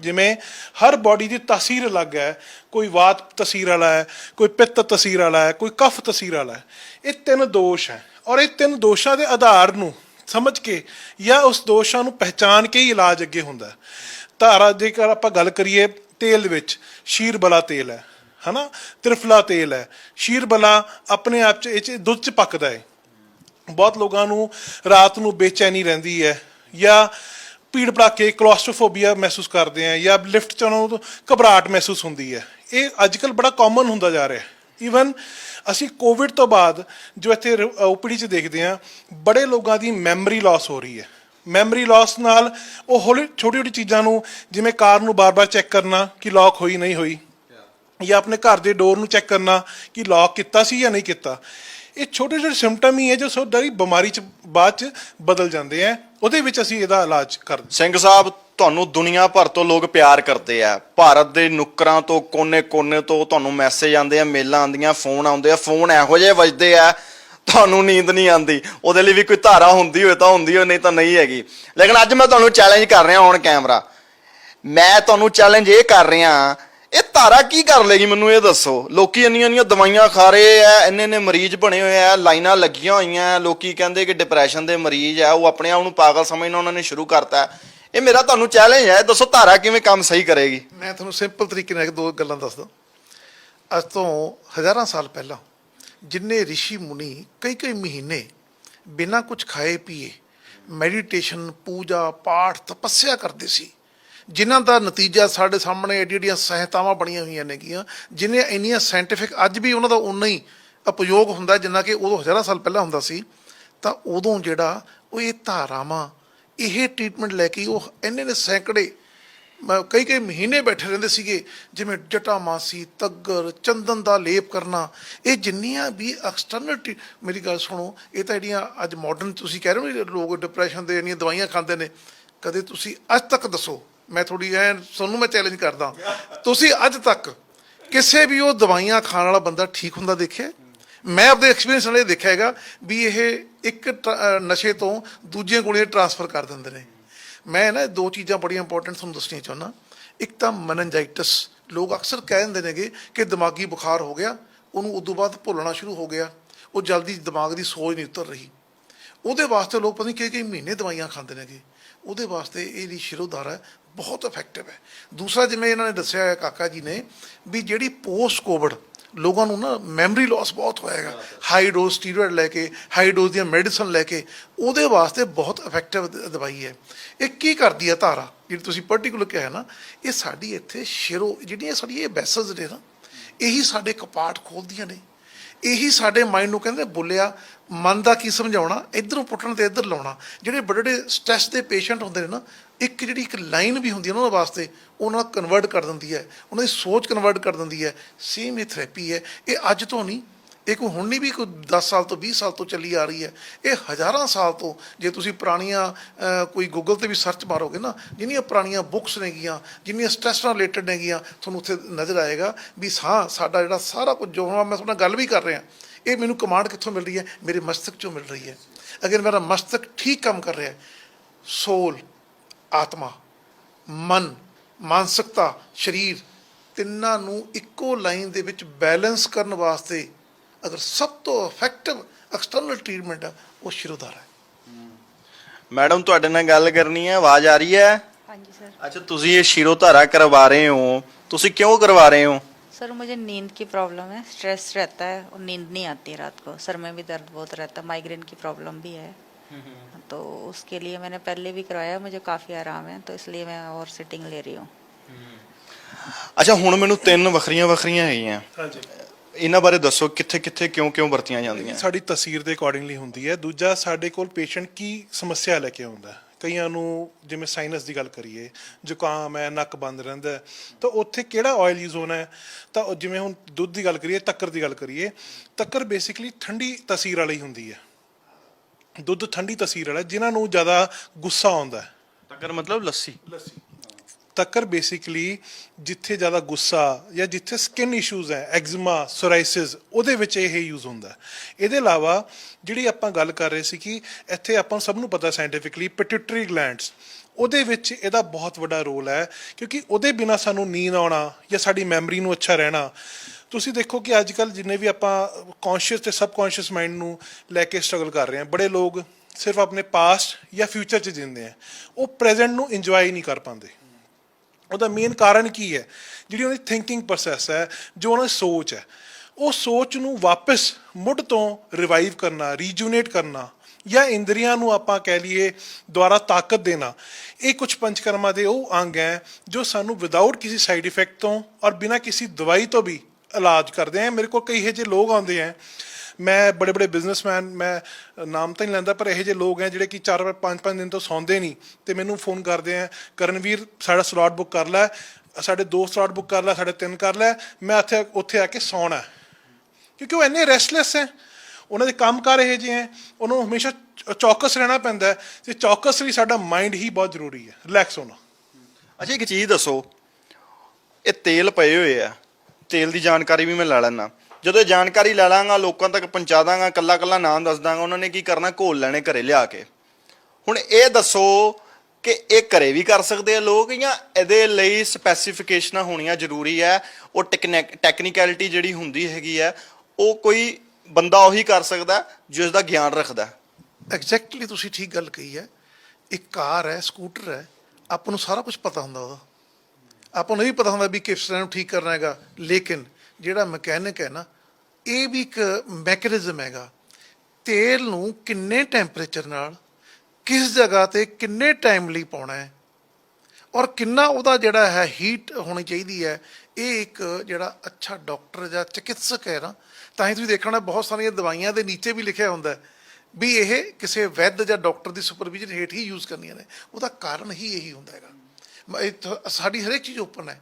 ਜਿਵੇਂ ਹਰ ਬਾਡੀ ਦੀ ਤਸੀਰ ਅਲੱਗ ਹੈ, ਕੋਈ ਵਾਤ ਤਸੀਰ ਵਾਲਾ ਹੈ, ਕੋਈ ਪਿੱਤ ਤਸੀਰ ਵਾਲਾ ਹੈ, ਕੋਈ ਕਫ ਤਸੀਰ ਵਾਲਾ ਹੈ। ਇਹ ਤਿੰਨ ਦੋਸ਼ ਹੈ ਔਰ ਇਹ ਤਿੰਨ ਦੋਸ਼ਾਂ ਦੇ ਆਧਾਰ ਨੂੰ ਸਮਝ ਕੇ ਜਾਂ ਉਸ ਦੋਸ਼ਾਂ ਨੂੰ ਪਹਿਚਾਨ ਕੇ ਹੀ ਇਲਾਜ ਅੱਗੇ ਹੁੰਦਾ ਧਾਰਾ ਜੇਕਰ ਆਪਾਂ ਗੱਲ ਕਰੀਏ, ਤੇਲ ਵਿੱਚ ਸ਼ੀਰ ਬਲਾ ਤੇਲ ਹੈ, ਹਨਾ? ਤ੍ਰਿਫਲਾ ਤੇਲ ਹੈ। ਸ਼ੀਰ ਬਲਾ ਆਪਣੇ ਆਪ ਚ ਇਹ 'ਚ ਦੁੱਧ ਚ ਪੱਕਦਾ ਹੈ। ਬਹੁਤ ਲੋਕਾਂ ਨੂੰ ਰਾਤ ਨੂੰ ਬੇਚੈਨੀ ਰਹਿੰਦੀ ਹੈ ਜਾਂ ਪੀੜ ਪੜਾਕੇ ਕਲੋਸਟ੍ਰੋਫੋਬੀਆ ਮਹਿਸੂਸ ਕਰਦੇ ਆ ਜਾਂ ਲਿਫਟ ਚ ਉਹਨਾਂ ਨੂੰ ਘਬਰਾਹਟ ਮਹਿਸੂਸ ਹੁੰਦੀ ਹੈ। ਇਹ ਅੱਜਕੱਲ ਬੜਾ ਕਾਮਨ ਹੁੰਦਾ ਜਾ ਰਿਹਾ। ਹੈ ਈਵਨ ਅਸੀਂ ਕੋਵਿਡ ਤੋਂ ਬਾਅਦ ਜੋ ਇੱਥੇ ਓਪੀਡੀ ਚ ਦੇਖਦੇ ਆ, ਬੜੇ ਲੋਕਾਂ ਦੀ ਮੈਮਰੀ ਲਾਸ ਹੋ ਰਹੀ ਹੈ। ਮੈਮਰੀ ਲਾਸ ਨਾਲ ਉਹ ਹੌਲੀ ਛੋਟੀ ਛੋਟੀ ਚੀਜ਼ਾਂ ਨੂੰ, ਜਿਵੇਂ ਕਾਰ ਨੂੰ ਬਾਰ-ਬਾਰ ਚੈੱਕ ਕਰਨਾ ਕਿ ਲੌਕ ਹੋਈ, ਨਹੀਂ ਹੋਈ, ਜਾਂ ਆਪਣੇ ਘਰ ਦੇ ਡੋਰ ਨੂੰ ਚੈੱਕ ਕਰਨਾ ਕਿ ਲੌਕ ਕੀਤਾ ਸੀ ਜਾਂ ਨਹੀਂ ਕੀਤਾ। ਇਹ ਛੋਟੇ ਛੋਟੇ ਸਿੰਪਟਮ ਹੀ ਹੈ ਜੋ ਸਾਡੀ ਬਿਮਾਰੀ ਚ ਬਾਅਦ ਚ ਬਦਲ ਜਾਂਦੇ ਆ। ਉਹਦੇ ਵਿੱਚ ਅਸੀਂ ਇਹਦਾ ਇਲਾਜ ਕਰਦੇ ਸਿੰਘ ਸਾਹਿਬ, ਤੁਹਾਨੂੰ ਦੁਨੀਆ ਭਰ ਤੋਂ ਲੋਕ ਪਿਆਰ ਕਰਦੇ ਆ। ਭਾਰਤ ਦੇ ਨੁੱਕਰਾਂ ਤੋਂ, ਕੋਨੇ-ਕੋਨੇ ਤੋਂ ਤੁਹਾਨੂੰ ਮੈਸੇਜ ਆਉਂਦੇ ਆ, ਮੇਲਾਂ ਆਉਂਦੀਆਂ ਫੋਨ ਆਉਂਦੇ ਆ। ਫੋਨ ਇਹੋ ਜਿਹੇ ਵੱਜਦੇ ਆ, ਤੁਹਾਨੂੰ ਨੀਂਦ ਨਹੀਂ ਆਉਂਦੀ। ਉਹਦੇ ਲਈ ਵੀ ਕੋਈ ਧਾਰਾ ਹੁੰਦੀ ਹੋਏ ਤਾਂ ਹੁੰਦੀ ਹੋਏ ਨਹੀਂ ਤਾਂ ਨਹੀਂ ਹੈਗੀ। ਲੇਕਿਨ ਅੱਜ ਮੈਂ ਤੁਹਾਨੂੰ ਚੈਲੰਜ ਕਰ ਰਿਹਾ ਔਨ ਕੈਮਰਾ ਮੈਂ ਤੁਹਾਨੂੰ ਚੈਲੰਜ ਇਹ ਕਰ ਰਿਹਾ ਇਹ ਧਾਰਾ ਕੀ ਕਰ ਲੇਗੀ ਮੈਨੂੰ ਇਹ ਦੱਸੋ? ਲੋਕੀ ਇੰਨੀਆਂ ਇੰਨੀਆਂ ਦਵਾਈਆਂ ਖਾ ਰਹੇ ਆ, ਇੰਨੇ ਇੰਨੇ ਮਰੀਜ਼ ਬਣੇ ਹੋਏ ਆ, ਲਾਈਨਾਂ ਲੱਗੀਆਂ ਹੋਈਆਂ, ਲੋਕੀ ਕਹਿੰਦੇ ਕਿ ਡਿਪਰੈਸ਼ਨ ਦੇ ਮਰੀਜ਼ ਆ, ਉਹ ਆਪਣੇ ਆਪ ਨੂੰ ਪਾਗਲ ਸਮਝਣਾ ਉਹਨਾਂ ਨੇ ਸ਼ੁਰੂ ਕਰਤਾ। ਇਹ ਮੇਰਾ ਤੁਹਾਨੂੰ ਚੈਲੰਜ ਹੈ ਦੱਸੋ ਧਾਰਾ ਕਿਵੇਂ ਕੰਮ ਸਹੀ ਕਰੇਗੀ? ਮੈਂ ਤੁਹਾਨੂੰ ਸਿੰਪਲ ਤਰੀਕੇ ਨਾਲ ਇੱਕ ਦੋ ਗੱਲਾਂ ਦੱਸਦਾ ਅੱਜ ਤੋਂ ਹਜ਼ਾਰਾਂ ਸਾਲ ਪਹਿਲਾਂ ਜਿੰਨੇ ਰਿਸ਼ੀ ਮੁਨੀ ਕਈ ਕਈ ਮਹੀਨੇ ਬਿਨਾਂ ਕੁਝ ਖਾਏ ਪੀਏ ਮੈਡੀਟੇਸ਼ਨ ਪੂਜਾ, ਪਾਠ ਤਪੱਸਿਆ ਕਰਦੇ ਸੀ ਜਿਨ੍ਹਾਂ ਦਾ ਨਤੀਜਾ ਸਾਡੇ ਸਾਹਮਣੇ ਏਡੀ ਏਡੀਆਂ ਸਹਾਇਤਾਵਾਂ ਬਣੀਆਂ ਹੋਈਆਂ ਨੇਗੀਆਂ ਜਿਨੇ ਇੰਨੀਆਂ ਸਾਇੰਟੀਫਿਕ ਅੱਜ ਵੀ ਉਹਨਾਂ ਦਾ ਉਨਾ ਹੀ ਉਪਯੋਗ ਹੁੰਦਾ ਜਿੰਨਾ ਕਿ ਉਦੋਂ ਹਜ਼ਾਰਾਂ ਸਾਲ ਪਹਿਲਾਂ ਹੁੰਦਾ ਸੀ, ਤਾਂ ਉਦੋਂ ਜਿਹੜਾ ਉਹ ਇਹ ਧਾਰਾਵਾਂ, ਇਹ ਟ੍ਰੀਟਮੈਂਟ ਲੈ ਕੇ ਉਹ ਇੰਨੇ ਨੇ ਸੈਂਕੜੇ ਮ- ਕਈ ਕਈ ਮਹੀਨੇ ਬੈਠੇ ਰਹਿੰਦੇ ਸੀਗੇ, ਜਿਵੇਂ ਜਟਾਮਾਸੀ ਤੱਗਰ, ਚੰਦਨ ਦਾ ਲੇਪ ਕਰਨਾ, ਇਹ ਜਿੰਨੀਆਂ ਵੀ ਐਕਸਟਰਨਲ ਮੇਰੀ ਗੱਲ ਸੁਣੋ, ਇਹ ਤਾਂ ਜਿਹੜੀਆਂ ਅੱਜ ਮਾਡਰਨ ਤੁਸੀਂ ਕਹਿ ਰਹੇ ਹੋ ਲੋਕ ਡਿਪਰੈਸ਼ਨ ਦੇ ਜਿਹੜੀਆਂ ਦਵਾਈਆਂ ਖਾਂਦੇ ਨੇ, ਕਦੇ ਤੁਸੀਂ ਅੱਜ ਤੱਕ ਦੱਸੋ ਮੈਂ ਥੋੜੀ ਐ, ਤੁਹਾਨੂੰ ਮੈਂ ਚੈਲੰਜ ਕਰਦਾ। ਤੁਸੀਂ ਅੱਜ ਤੱਕ ਕਿਸੇ ਵੀ ਉਹ ਦਵਾਈਆਂ ਖਾਣ ਵਾਲਾ ਬੰਦਾ ਠੀਕ ਹੁੰਦਾ ਦੇਖਿਆ? ਮੈਂ ਆਪਦੇ ਐਕਸਪੀਰੀਅੰਸ ਨਾਲ ਇਹ ਦੇਖਿਆ ਹੈਗਾ ਵੀ ਇਹ ਇੱਕ ਟ- ਨਸ਼ੇ ਤੋਂ ਦੂਜੀਆਂ ਗੋਲੀਆਂ ਟ੍ਰਾਂਸਫਰ ਕਰ ਦਿੰਦੇ ਨੇ। ਮੈਂ ਨਾ ਦੋ ਚੀਜ਼ਾਂ ਬੜੀਆਂ ਇੰਪੋਰਟੈਂਟ ਤੁਹਾਨੂੰ ਦੱਸਣੀਆਂ ਚਾਹੁੰਦਾ। ਇੱਕ ਤਾਂ ਮਨੰਜਾਈਟਸ ਲੋਕ ਅਕਸਰ ਕਹਿ ਦਿੰਦੇ ਨੇਗੇ ਕਿ ਦਿਮਾਗੀ ਬੁਖਾਰ ਹੋ ਗਿਆ, ਉਹਨੂੰ ਉਦੋਂ ਬਾਅਦ ਭੁੱਲਣਾ ਸ਼ੁਰੂ ਹੋ ਗਿਆ। ਉਹ ਜਲਦੀ ਦਿਮਾਗ ਦੀ ਸੋਚ ਨਹੀਂ ਉਤਰ ਰਹੀ। ਉਹਦੇ ਵਾਸਤੇ ਲੋਕ ਪਤਾ ਨਹੀਂ ਕਿ ਕਈ ਮਹੀਨੇ ਦਵਾਈਆਂ ਖਾਂਦੇ ਨੇਗੇ। ਉਹਦੇ ਵਾਸਤੇ ਇਹ ਜਿਹੜੀ ਸ਼ਿਰੋਧਾਰਾ ਬਹੁਤ ਇਫੈਕਟਿਵ ਹੈ। ਦੂਸਰਾ ਜਿਵੇਂ ਇਹਨਾਂ ਨੇ ਦੱਸਿਆ ਹੈ ਕਾਕਾ ਜੀ ਨੇ ਵੀ ਜਿਹੜੀ ਪੋਸਟ ਕੋਵਿਡ ਲੋਕਾਂ ਨੂੰ ਨਾ ਮੈਮਰੀ ਲਾਸ ਬਹੁਤ ਹੋਏਗਾ ਹਾਈ ਡੋਜ਼ ਸਟੀਰੋਇਡ ਲੈ ਕੇ ਹਾਈ ਡੋਜ਼ ਦੀਆਂ ਮੈਡੀਸਨ ਲੈ ਕੇ, ਉਹਦੇ ਵਾਸਤੇ ਬਹੁਤ ਇਫੈਕਟਿਵ ਦਵਾਈ ਹੈ। ਇਹ ਕੀ ਕਰਦੀ ਹੈ ਧਾਰਾ? ਜਿਹੜੀ ਤੁਸੀਂ ਪਾਰਟਿਕੂਲਰ ਕਿਹਾ ਹੈ ਨਾ, ਇਹ ਸਾਡੀ ਇੱਥੇ ਸ਼ਿਰੋ, ਜਿਹੜੀਆਂ ਸਾਡੀਆਂ ਇਹ ਬੈਸਸ ਨੇ ਨਾ, ਇਹੀ ਸਾਡੇ ਕਪਾਟ ਖੋਲਦੀਆਂ ਨੇ। ਇਹੀ ਸਾਡੇ ਮਾਈਂਡ ਨੂੰ ਕਹਿੰਦੇ ਬੁੱਲਿਆ, ਮਨ ਦਾ ਕੀ ਸਮਝਾਉਣਾ? ਇਧਰੋਂ ਪੁੱਟਣ ਤੇ ਇਧਰ ਲਾਉਣਾ। ਜਿਹੜੇ ਬੜੇ ਬੜੇ ਸਟ੍ਰੈਸ ਦੇ ਪੇਸ਼ੈਂਟ ਹੁੰਦੇ ਨੇ ਨਾ ਇੱਕ ਜਿਹੜੀ ਇੱਕ ਲਾਈਨ ਵੀ ਹੁੰਦੀ ਹੈ ਨਾ ਉਹਨਾਂ ਵਾਸਤੇ ਉਹਨਾਂ ਨੂੰ ਕਨਵਰਟ ਕਰ ਦਿੰਦੀ ਹੈ। ਉਹਨਾਂ ਦੀ ਸੋਚ ਕਨਵਰਟ ਕਰ ਦਿੰਦੀ ਹੈ। ਸੇਮ ਇਹ ਥੈਰੇਪੀ ਹੈ। ਇਹ ਅੱਜ ਤੋਂ ਨਹੀਂ, ਇਹ ਕੋਈ ਹੁਣ ਨਹੀਂ ਵੀ ਕੋਈ 10 ਸਾਲ ਤੋਂ 20 ਸਾਲ ਤੋਂ ਚੱਲੀ ਆ ਰਹੀ ਹੈ। ਇਹ ਹਜ਼ਾਰਾਂ ਸਾਲ ਤੋਂ ਜੇ ਤੁਸੀਂ ਪੁਰਾਣੀਆਂ ਕੋਈ ਗੂਗਲ ਤੇ ਵੀ ਸਰਚ ਮਾਰੋਗੇ ਨਾ, ਜਿੰਨੀਆਂ ਪੁਰਾਣੀਆਂ ਬੁੱਕਸ ਨੇਗੀਆਂ ਜਿੰਨੀਆਂ ਸਟ੍ਰੈਸ ਨਾਲ ਰਿਲੇਟਡ ਨੇਗੀਆਂ ਤੁਹਾਨੂੰ ਉੱਥੇ ਨਜ਼ਰ ਆਏਗਾ ਵੀ ਹਾਂ, ਸਾਡਾ ਜਿਹੜਾ ਸਾਰਾ ਕੁਝ ਜੋ ਹੁਣ ਮੈਂ ਤੁਹਾਡੇ ਨਾਲ ਗੱਲ ਵੀ ਕਰ ਰਿਹਾ, ਇਹ ਮੈਨੂੰ ਕਮਾਂਡ ਕਿੱਥੋਂ ਮਿਲ ਰਹੀ ਹੈ? ਮੇਰੇ ਮਸਤਕ ਚੋਂ ਮਿਲ ਰਹੀ ਹੈ। ਅਗਰ ਮੇਰਾ ਮਸਤਕ ਠੀਕ ਕੰਮ ਕਰ ਰਿਹਾ ਹੈ ਸੋਲ ਆਤਮਾ ਮਨ ਮਾਨਸਿਕਤਾ ਸਰੀਰ ਤਿੰਨਾਂ ਨੂੰ ਇੱਕੋ ਲਾਈਨ ਦੇ ਵਿੱਚ ਬੈਲੈਂਸ ਕਰਨ ਵਾਸਤੇ ਅਗਰ ਸਭ ਤੋਂ ਇਫੈਕਟਿਵ ਐਕਸਟਰਨਲ ਟ੍ਰੀਟਮੈਂਟ ਹੈ ਉਹ ਸ਼ਿਰੋਧਾਰਾ ਹੈ ਮੈਡਮ ਤੁਹਾਡੇ ਨਾਲ ਗੱਲ ਕਰਨੀ ਹੈ ਆਵਾਜ਼ ਆ ਰਹੀ ਹੈ हाँ जी सर ਅੱਛਾ ਤੁਸੀਂ ਇਹ ਸ਼ੀਰੋ ਧਾਰਾ ਕਰਵਾ ਰਹੇ ਹੋ ਤੁਸੀਂ ਕਿਉਂ ਕਰਵਾ ਰਹੇ ਹੋ सर मुझे नींद की प्रॉब्लम है स्ट्रेस रहता है और नींद नहीं आती रात को सर में भी दर्द बहुत रहता है माइग्रेन की प्रॉब्लम भी है तो उसके लिए मैंने पहले भी करवाया मुझे काफ़ी आराम है तो इसलिए मैं और सिटिंग ले रही हूँ ਅੱਛਾ ਹੁਣ ਮੈਨੂੰ ਤਿੰਨ ਵੱਖਰੀਆਂ ਵੱਖਰੀਆਂ ਹੈਗੀਆਂ ਹਾਂਜੀ ਇਹਨਾਂ ਬਾਰੇ ਦੱਸੋ ਕਿੱਥੇ ਕਿੱਥੇ ਕਿਉਂ ਕਿਉਂ ਵਰਤੀਆਂ ਜਾਂਦੀਆਂ ਸਾਡੀ ਤਸਵੀਰ ਦੇ ਅਕੋਰਡਿੰਗਲੀ ਹੁੰਦੀ ਹੈ ਦੂਜਾ ਸਾਡੇ ਕੋਲ ਪੇਸ਼ੈਂਟ ਕੀ ਸਮੱਸਿਆ ਲੈ ਕੇ ਆਉਂਦਾ ਹੈ। ਕਈਆਂ ਨੂੰ ਜਿਵੇਂ ਸਾਈਨਸ ਦੀ ਗੱਲ ਕਰੀਏ ਜ਼ੁਕਾਮ ਹੈ ਨੱਕ ਬੰਦ ਰਹਿੰਦਾ ਹੈ, ਤਾਂ ਉੱਥੇ ਕਿਹੜਾ ਆਇਲ ਯੂਜ਼ ਹੋਣਾ ਹੈ ਤਾਂ ਉਹ ਜਿਵੇਂ ਹੁਣ ਦੁੱਧ ਦੀ ਗੱਲ ਕਰੀਏ ਤੱਕਰ ਦੀ ਗੱਲ ਕਰੀਏ ਤੱਕਰ ਬੇਸਿਕਲੀ ਠੰਡੀ ਤਸੀਰ ਵਾਲੀ ਹੁੰਦੀ ਹੈ ਦੁੱਧ ਠੰਡੀ ਤਸੀਰ ਵਾਲਾ ਜਿਨ੍ਹਾਂ ਨੂੰ ਜ਼ਿਆਦਾ ਗੁੱਸਾ ਆਉਂਦਾ ਹੈ। ਟੱਕਰ ਮਤਲਬ ਲੱਸੀ। ਲੱਸੀ ਤੱਕਰ ਬੇਸਿਕਲੀ ਜਿੱਥੇ ਜ਼ਿਆਦਾ ਗੁੱਸਾ ਜਾਂ ਜਿੱਥੇ ਸਕਿਨ ਇਸ਼ੂਜ਼ ਹੈ ਐਗਜ਼ਮਾ ਸੋਰਾਇਸਿਸ ਉਹਦੇ ਵਿੱਚ ਇਹ ਯੂਜ਼ ਹੁੰਦਾ। ਇਹਦੇ ਇਲਾਵਾ ਜਿਹੜੀ ਆਪਾਂ ਗੱਲ ਕਰ ਰਹੇ ਸੀ ਕਿ ਇੱਥੇ ਆਪਾਂ ਸਭ ਨੂੰ ਪਤਾ ਸਾਇੰਟੀਫਿਕਲੀ ਪਿਟਿਊਟਰੀ ਗਲੈਂਡਸ ਉਹਦੇ ਵਿੱਚ ਇਹਦਾ ਬਹੁਤ ਵੱਡਾ ਰੋਲ ਹੈ ਕਿਉਂਕਿ ਉਹਦੇ ਬਿਨਾ ਸਾਨੂੰ ਨੀਂਦ ਆਉਣਾ ਜਾਂ ਸਾਡੀ ਮੈਮਰੀ ਨੂੰ ਅੱਛਾ ਰਹਿਣਾ ਤੁਸੀਂ ਦੇਖੋ ਕਿ ਅੱਜ ਕੱਲ ਜਿੰਨੇ ਵੀ ਆਪਾਂ ਕੌਨਸ਼ੀਅਸ ਤੇ ਸਬਕੌਨਸ਼ੀਅਸ ਮਾਈਂਡ ਨੂੰ ਲੈ ਕੇ ਸਟਰਗਲ ਕਰ ਰਹੇ ਹਾਂ, ਬੜੇ ਲੋਕ ਸਿਰਫ ਆਪਣੇ ਪਾਸਟ ਜਾਂ ਫਿਊਚਰ 'ਚ ਜਿੰਦੇ ਆ। ਉਹ ਪ੍ਰੈਜ਼ੈਂਟ ਨੂੰ ਇੰਜੋਏ ਨਹੀਂ ਕਰ ਪਾਉਂਦੇ। ਉਹਦਾ ਮੇਨ ਕਾਰਨ ਕੀ ਹੈ? ਜਿਹੜੀ ਉਹਦੀ ਥਿੰਕਿੰਗ ਪ੍ਰੋਸੈਸ ਹੈ, ਜੋ ਉਹਨਾਂ ਦੀ ਸੋਚ ਹੈ, ਉਹ ਸੋਚ ਨੂੰ ਵਾਪਸ ਮੁੱਢ ਤੋਂ ਰਿਵਾਈਵ ਕਰਨਾ ਰੀਜੂਨੇਟ ਕਰਨਾ ਜਾਂ ਇੰਦਰੀਆਂ ਨੂੰ ਆਪਾਂ ਕਹਿ ਲਈਏ ਦੁਆਰਾ ਤਾਕਤ ਦੇਣਾ, ਇਹ ਕੁਝ ਪੰਚਕਰਮਾ ਦੇ ਉਹ ਅੰਗ ਹੈ ਜੋ ਸਾਨੂੰ ਵਿਦਆਊਟ ਕਿਸੇ ਸਾਈਡ ਇਫੈਕਟ ਤੋਂ ਔਰ ਬਿਨਾਂ ਕਿਸੇ ਦਵਾਈ ਤੋਂ ਵੀ ਇਲਾਜ ਕਰਦੇ ਆ, ਮੇਰੇ ਕੋਲ ਕਈ ਇਹੋ ਜਿਹੇ ਲੋਕ ਆਉਂਦੇ ਆ। ਮੈਂ ਬੜੇ ਬੜੇ ਬਿਜ਼ਨਸਮੈਨ ਮੈਂ ਨਾਮ ਤਾਂ ਨਹੀਂ ਲੈਂਦਾ, ਪਰ ਇਹੋ ਜਿਹੇ ਲੋਕ ਹੈ ਜਿਹੜੇ ਕਿ 4 5 5 ਦਿਨ ਤੋਂ ਸੌਂਦੇ ਨਹੀਂ ਤੇ ਮੈਨੂੰ ਫੋਨ ਕਰਦੇ ਆ, ਕਰਨਵੀਰ, ਸਾਡਾ ਸਲੋਟ ਬੁੱਕ ਕਰ ਲੈ, ਸਾਡੇ ਦੋ ਸਲੋਟ ਬੁੱਕ ਕਰ ਲੈ, ਸਾਡੇ ਤਿੰਨ ਕਰ ਲੈ, ਮੈਂ ਇੱਥੇ, ਉੱਥੇ ਆ ਕੇ ਸੌਣਾ ਕਿਉਂਕਿ ਉਹ ਇੰਨੇ ਰੈਸਟਲੈਸ ਹੈ। ਉਹਨਾਂ ਦੇ ਕੰਮ ਕਰ ਇਹੋ ਜਿਹੇ ਹੈ, ਉਹਨਾਂ ਨੂੰ ਹਮੇਸ਼ਾ ਚੌਕਸ ਰਹਿਣਾ ਪੈਂਦਾ ਹੈ ਤੇ ਚੌਕਸ ਲਈ ਸਾਡਾ ਮਾਈਂਡ ਹੀ ਬਹੁਤ ਜ਼ਰੂਰੀ ਹੈ। ਰਿਲੈਕਸ ਹੋਣਾ। ਅੱਛਾ, ਇੱਕ ਚੀਜ਼ ਦੱਸੋ, ਇਹ ਤੇਲ ਪਏ ਹੋਏ ਆ। ਤੇਲ ਦੀ ਜਾਣਕਾਰੀ ਵੀ ਮੈਂ ਲੈ ਲੈਣਾ ਜਦੋਂ ਇਹ ਜਾਣਕਾਰੀ ਲੈ ਲਾਂਗਾ, ਲੋਕਾਂ ਤੱਕ ਪਹੁੰਚਾ ਦਾਂਗਾ, ਕੱਲਾ ਕੱਲਾ ਨਾਮ ਦੱਸ ਦਾਂਗਾ, ਉਹਨਾਂ ਨੇ ਕੀ ਕਰਨਾ? ਘੋਲ ਲੈਣੇ ਘਰੇ ਲਿਆ ਕੇ। ਹੁਣ ਇਹ ਦੱਸੋ ਕਿ ਇਹ ਘਰੇ ਵੀ ਕਰ ਸਕਦੇ ਆ ਲੋਕ ਜਾਂ ਇਹਦੇ ਲਈ ਸਪੈਸੀਫਿਕੇਸ਼ਨਾਂ ਹੋਣੀਆਂ ਜ਼ਰੂਰੀ ਹੈ? ਉਹ ਟੈਕਨੀਕੈਲਿਟੀ ਜਿਹੜੀ ਹੁੰਦੀ ਹੈਗੀ ਹੈ, ਉਹ ਕੋਈ ਬੰਦਾ ਉਹੀ ਕਰ ਸਕਦਾ ਜਿਸ ਦਾ ਗਿਆਨ ਰੱਖਦਾ। ਐਗਜ਼ੈਕਟਲੀ ਤੁਸੀਂ ਠੀਕ ਗੱਲ ਕਹੀ ਹੈ। ਇੱਕ ਕਾਰ ਹੈ ਸਕੂਟਰ ਹੈ, ਆਪਾਂ ਨੂੰ ਸਾਰਾ ਕੁਝ ਪਤਾ ਹੁੰਦਾ ਉਹਦਾ। ਆਪਾਂ ਨੂੰ ਇਹ ਵੀ ਪਤਾ ਹੁੰਦਾ ਵੀ ਕਿਸ ਤਰ੍ਹਾਂ ਨੂੰ ਠੀਕ ਕਰਨਾ ਹੈਗਾ। ਲੇਕਿਨ ਜਿਹੜਾ ਮਕੈਨਿਕ ਹੈ ਨਾ, ਇਹ ਵੀ ਇੱਕ ਮੈਕੈਨਿਜ਼ਮ ਹੈਗਾ। ਤੇਲ ਨੂੰ ਕਿੰਨੇ ਟੈਂਪਰੇਚਰ ਨਾਲ, ਕਿਸ ਜਗ੍ਹਾ ਤੇ ਕਿੰਨੇ ਟਾਈਮ ਲਈ ਪਾਉਣਾ ਹੈ, ਔਰ ਕਿੰਨਾ ਉਹਦਾ ਜਿਹੜਾ ਹੈ ਹੀਟ ਹੋਣੀ ਚਾਹੀਦੀ ਹੈ, ਇਹ ਇੱਕ ਜਿਹੜਾ ਅੱਛਾ ਡਾਕਟਰ ਜਾਂ ਚਿਕਿਤਸਕ ਹੈ ਨਾ, ਤਾਂ ਹੀ ਤੁਸੀਂ ਦੇਖਣਾ ਬਹੁਤ ਸਾਰੀਆਂ ਦਵਾਈਆਂ ਦੇ ਨੀਚੇ ਵੀ ਲਿਖਿਆ ਹੁੰਦਾ ਵੀ ਇਹ ਕਿਸੇ ਵੈਦ ਜਾਂ ਡਾਕਟਰ ਦੀ ਸੁਪਰਵਿਜ਼ਨ ਹੇਠ ਹੀ ਯੂਜ਼ ਕਰਨੀਆਂ ਨੇ। ਉਹਦਾ ਕਾਰਨ ਹੀ ਇਹੀ ਹੁੰਦਾ ਹੈਗਾ। ਮ- ਸਾਡੀ ਹਰੇਕ ਚੀਜ਼ ਓਪਨ ਹੈ।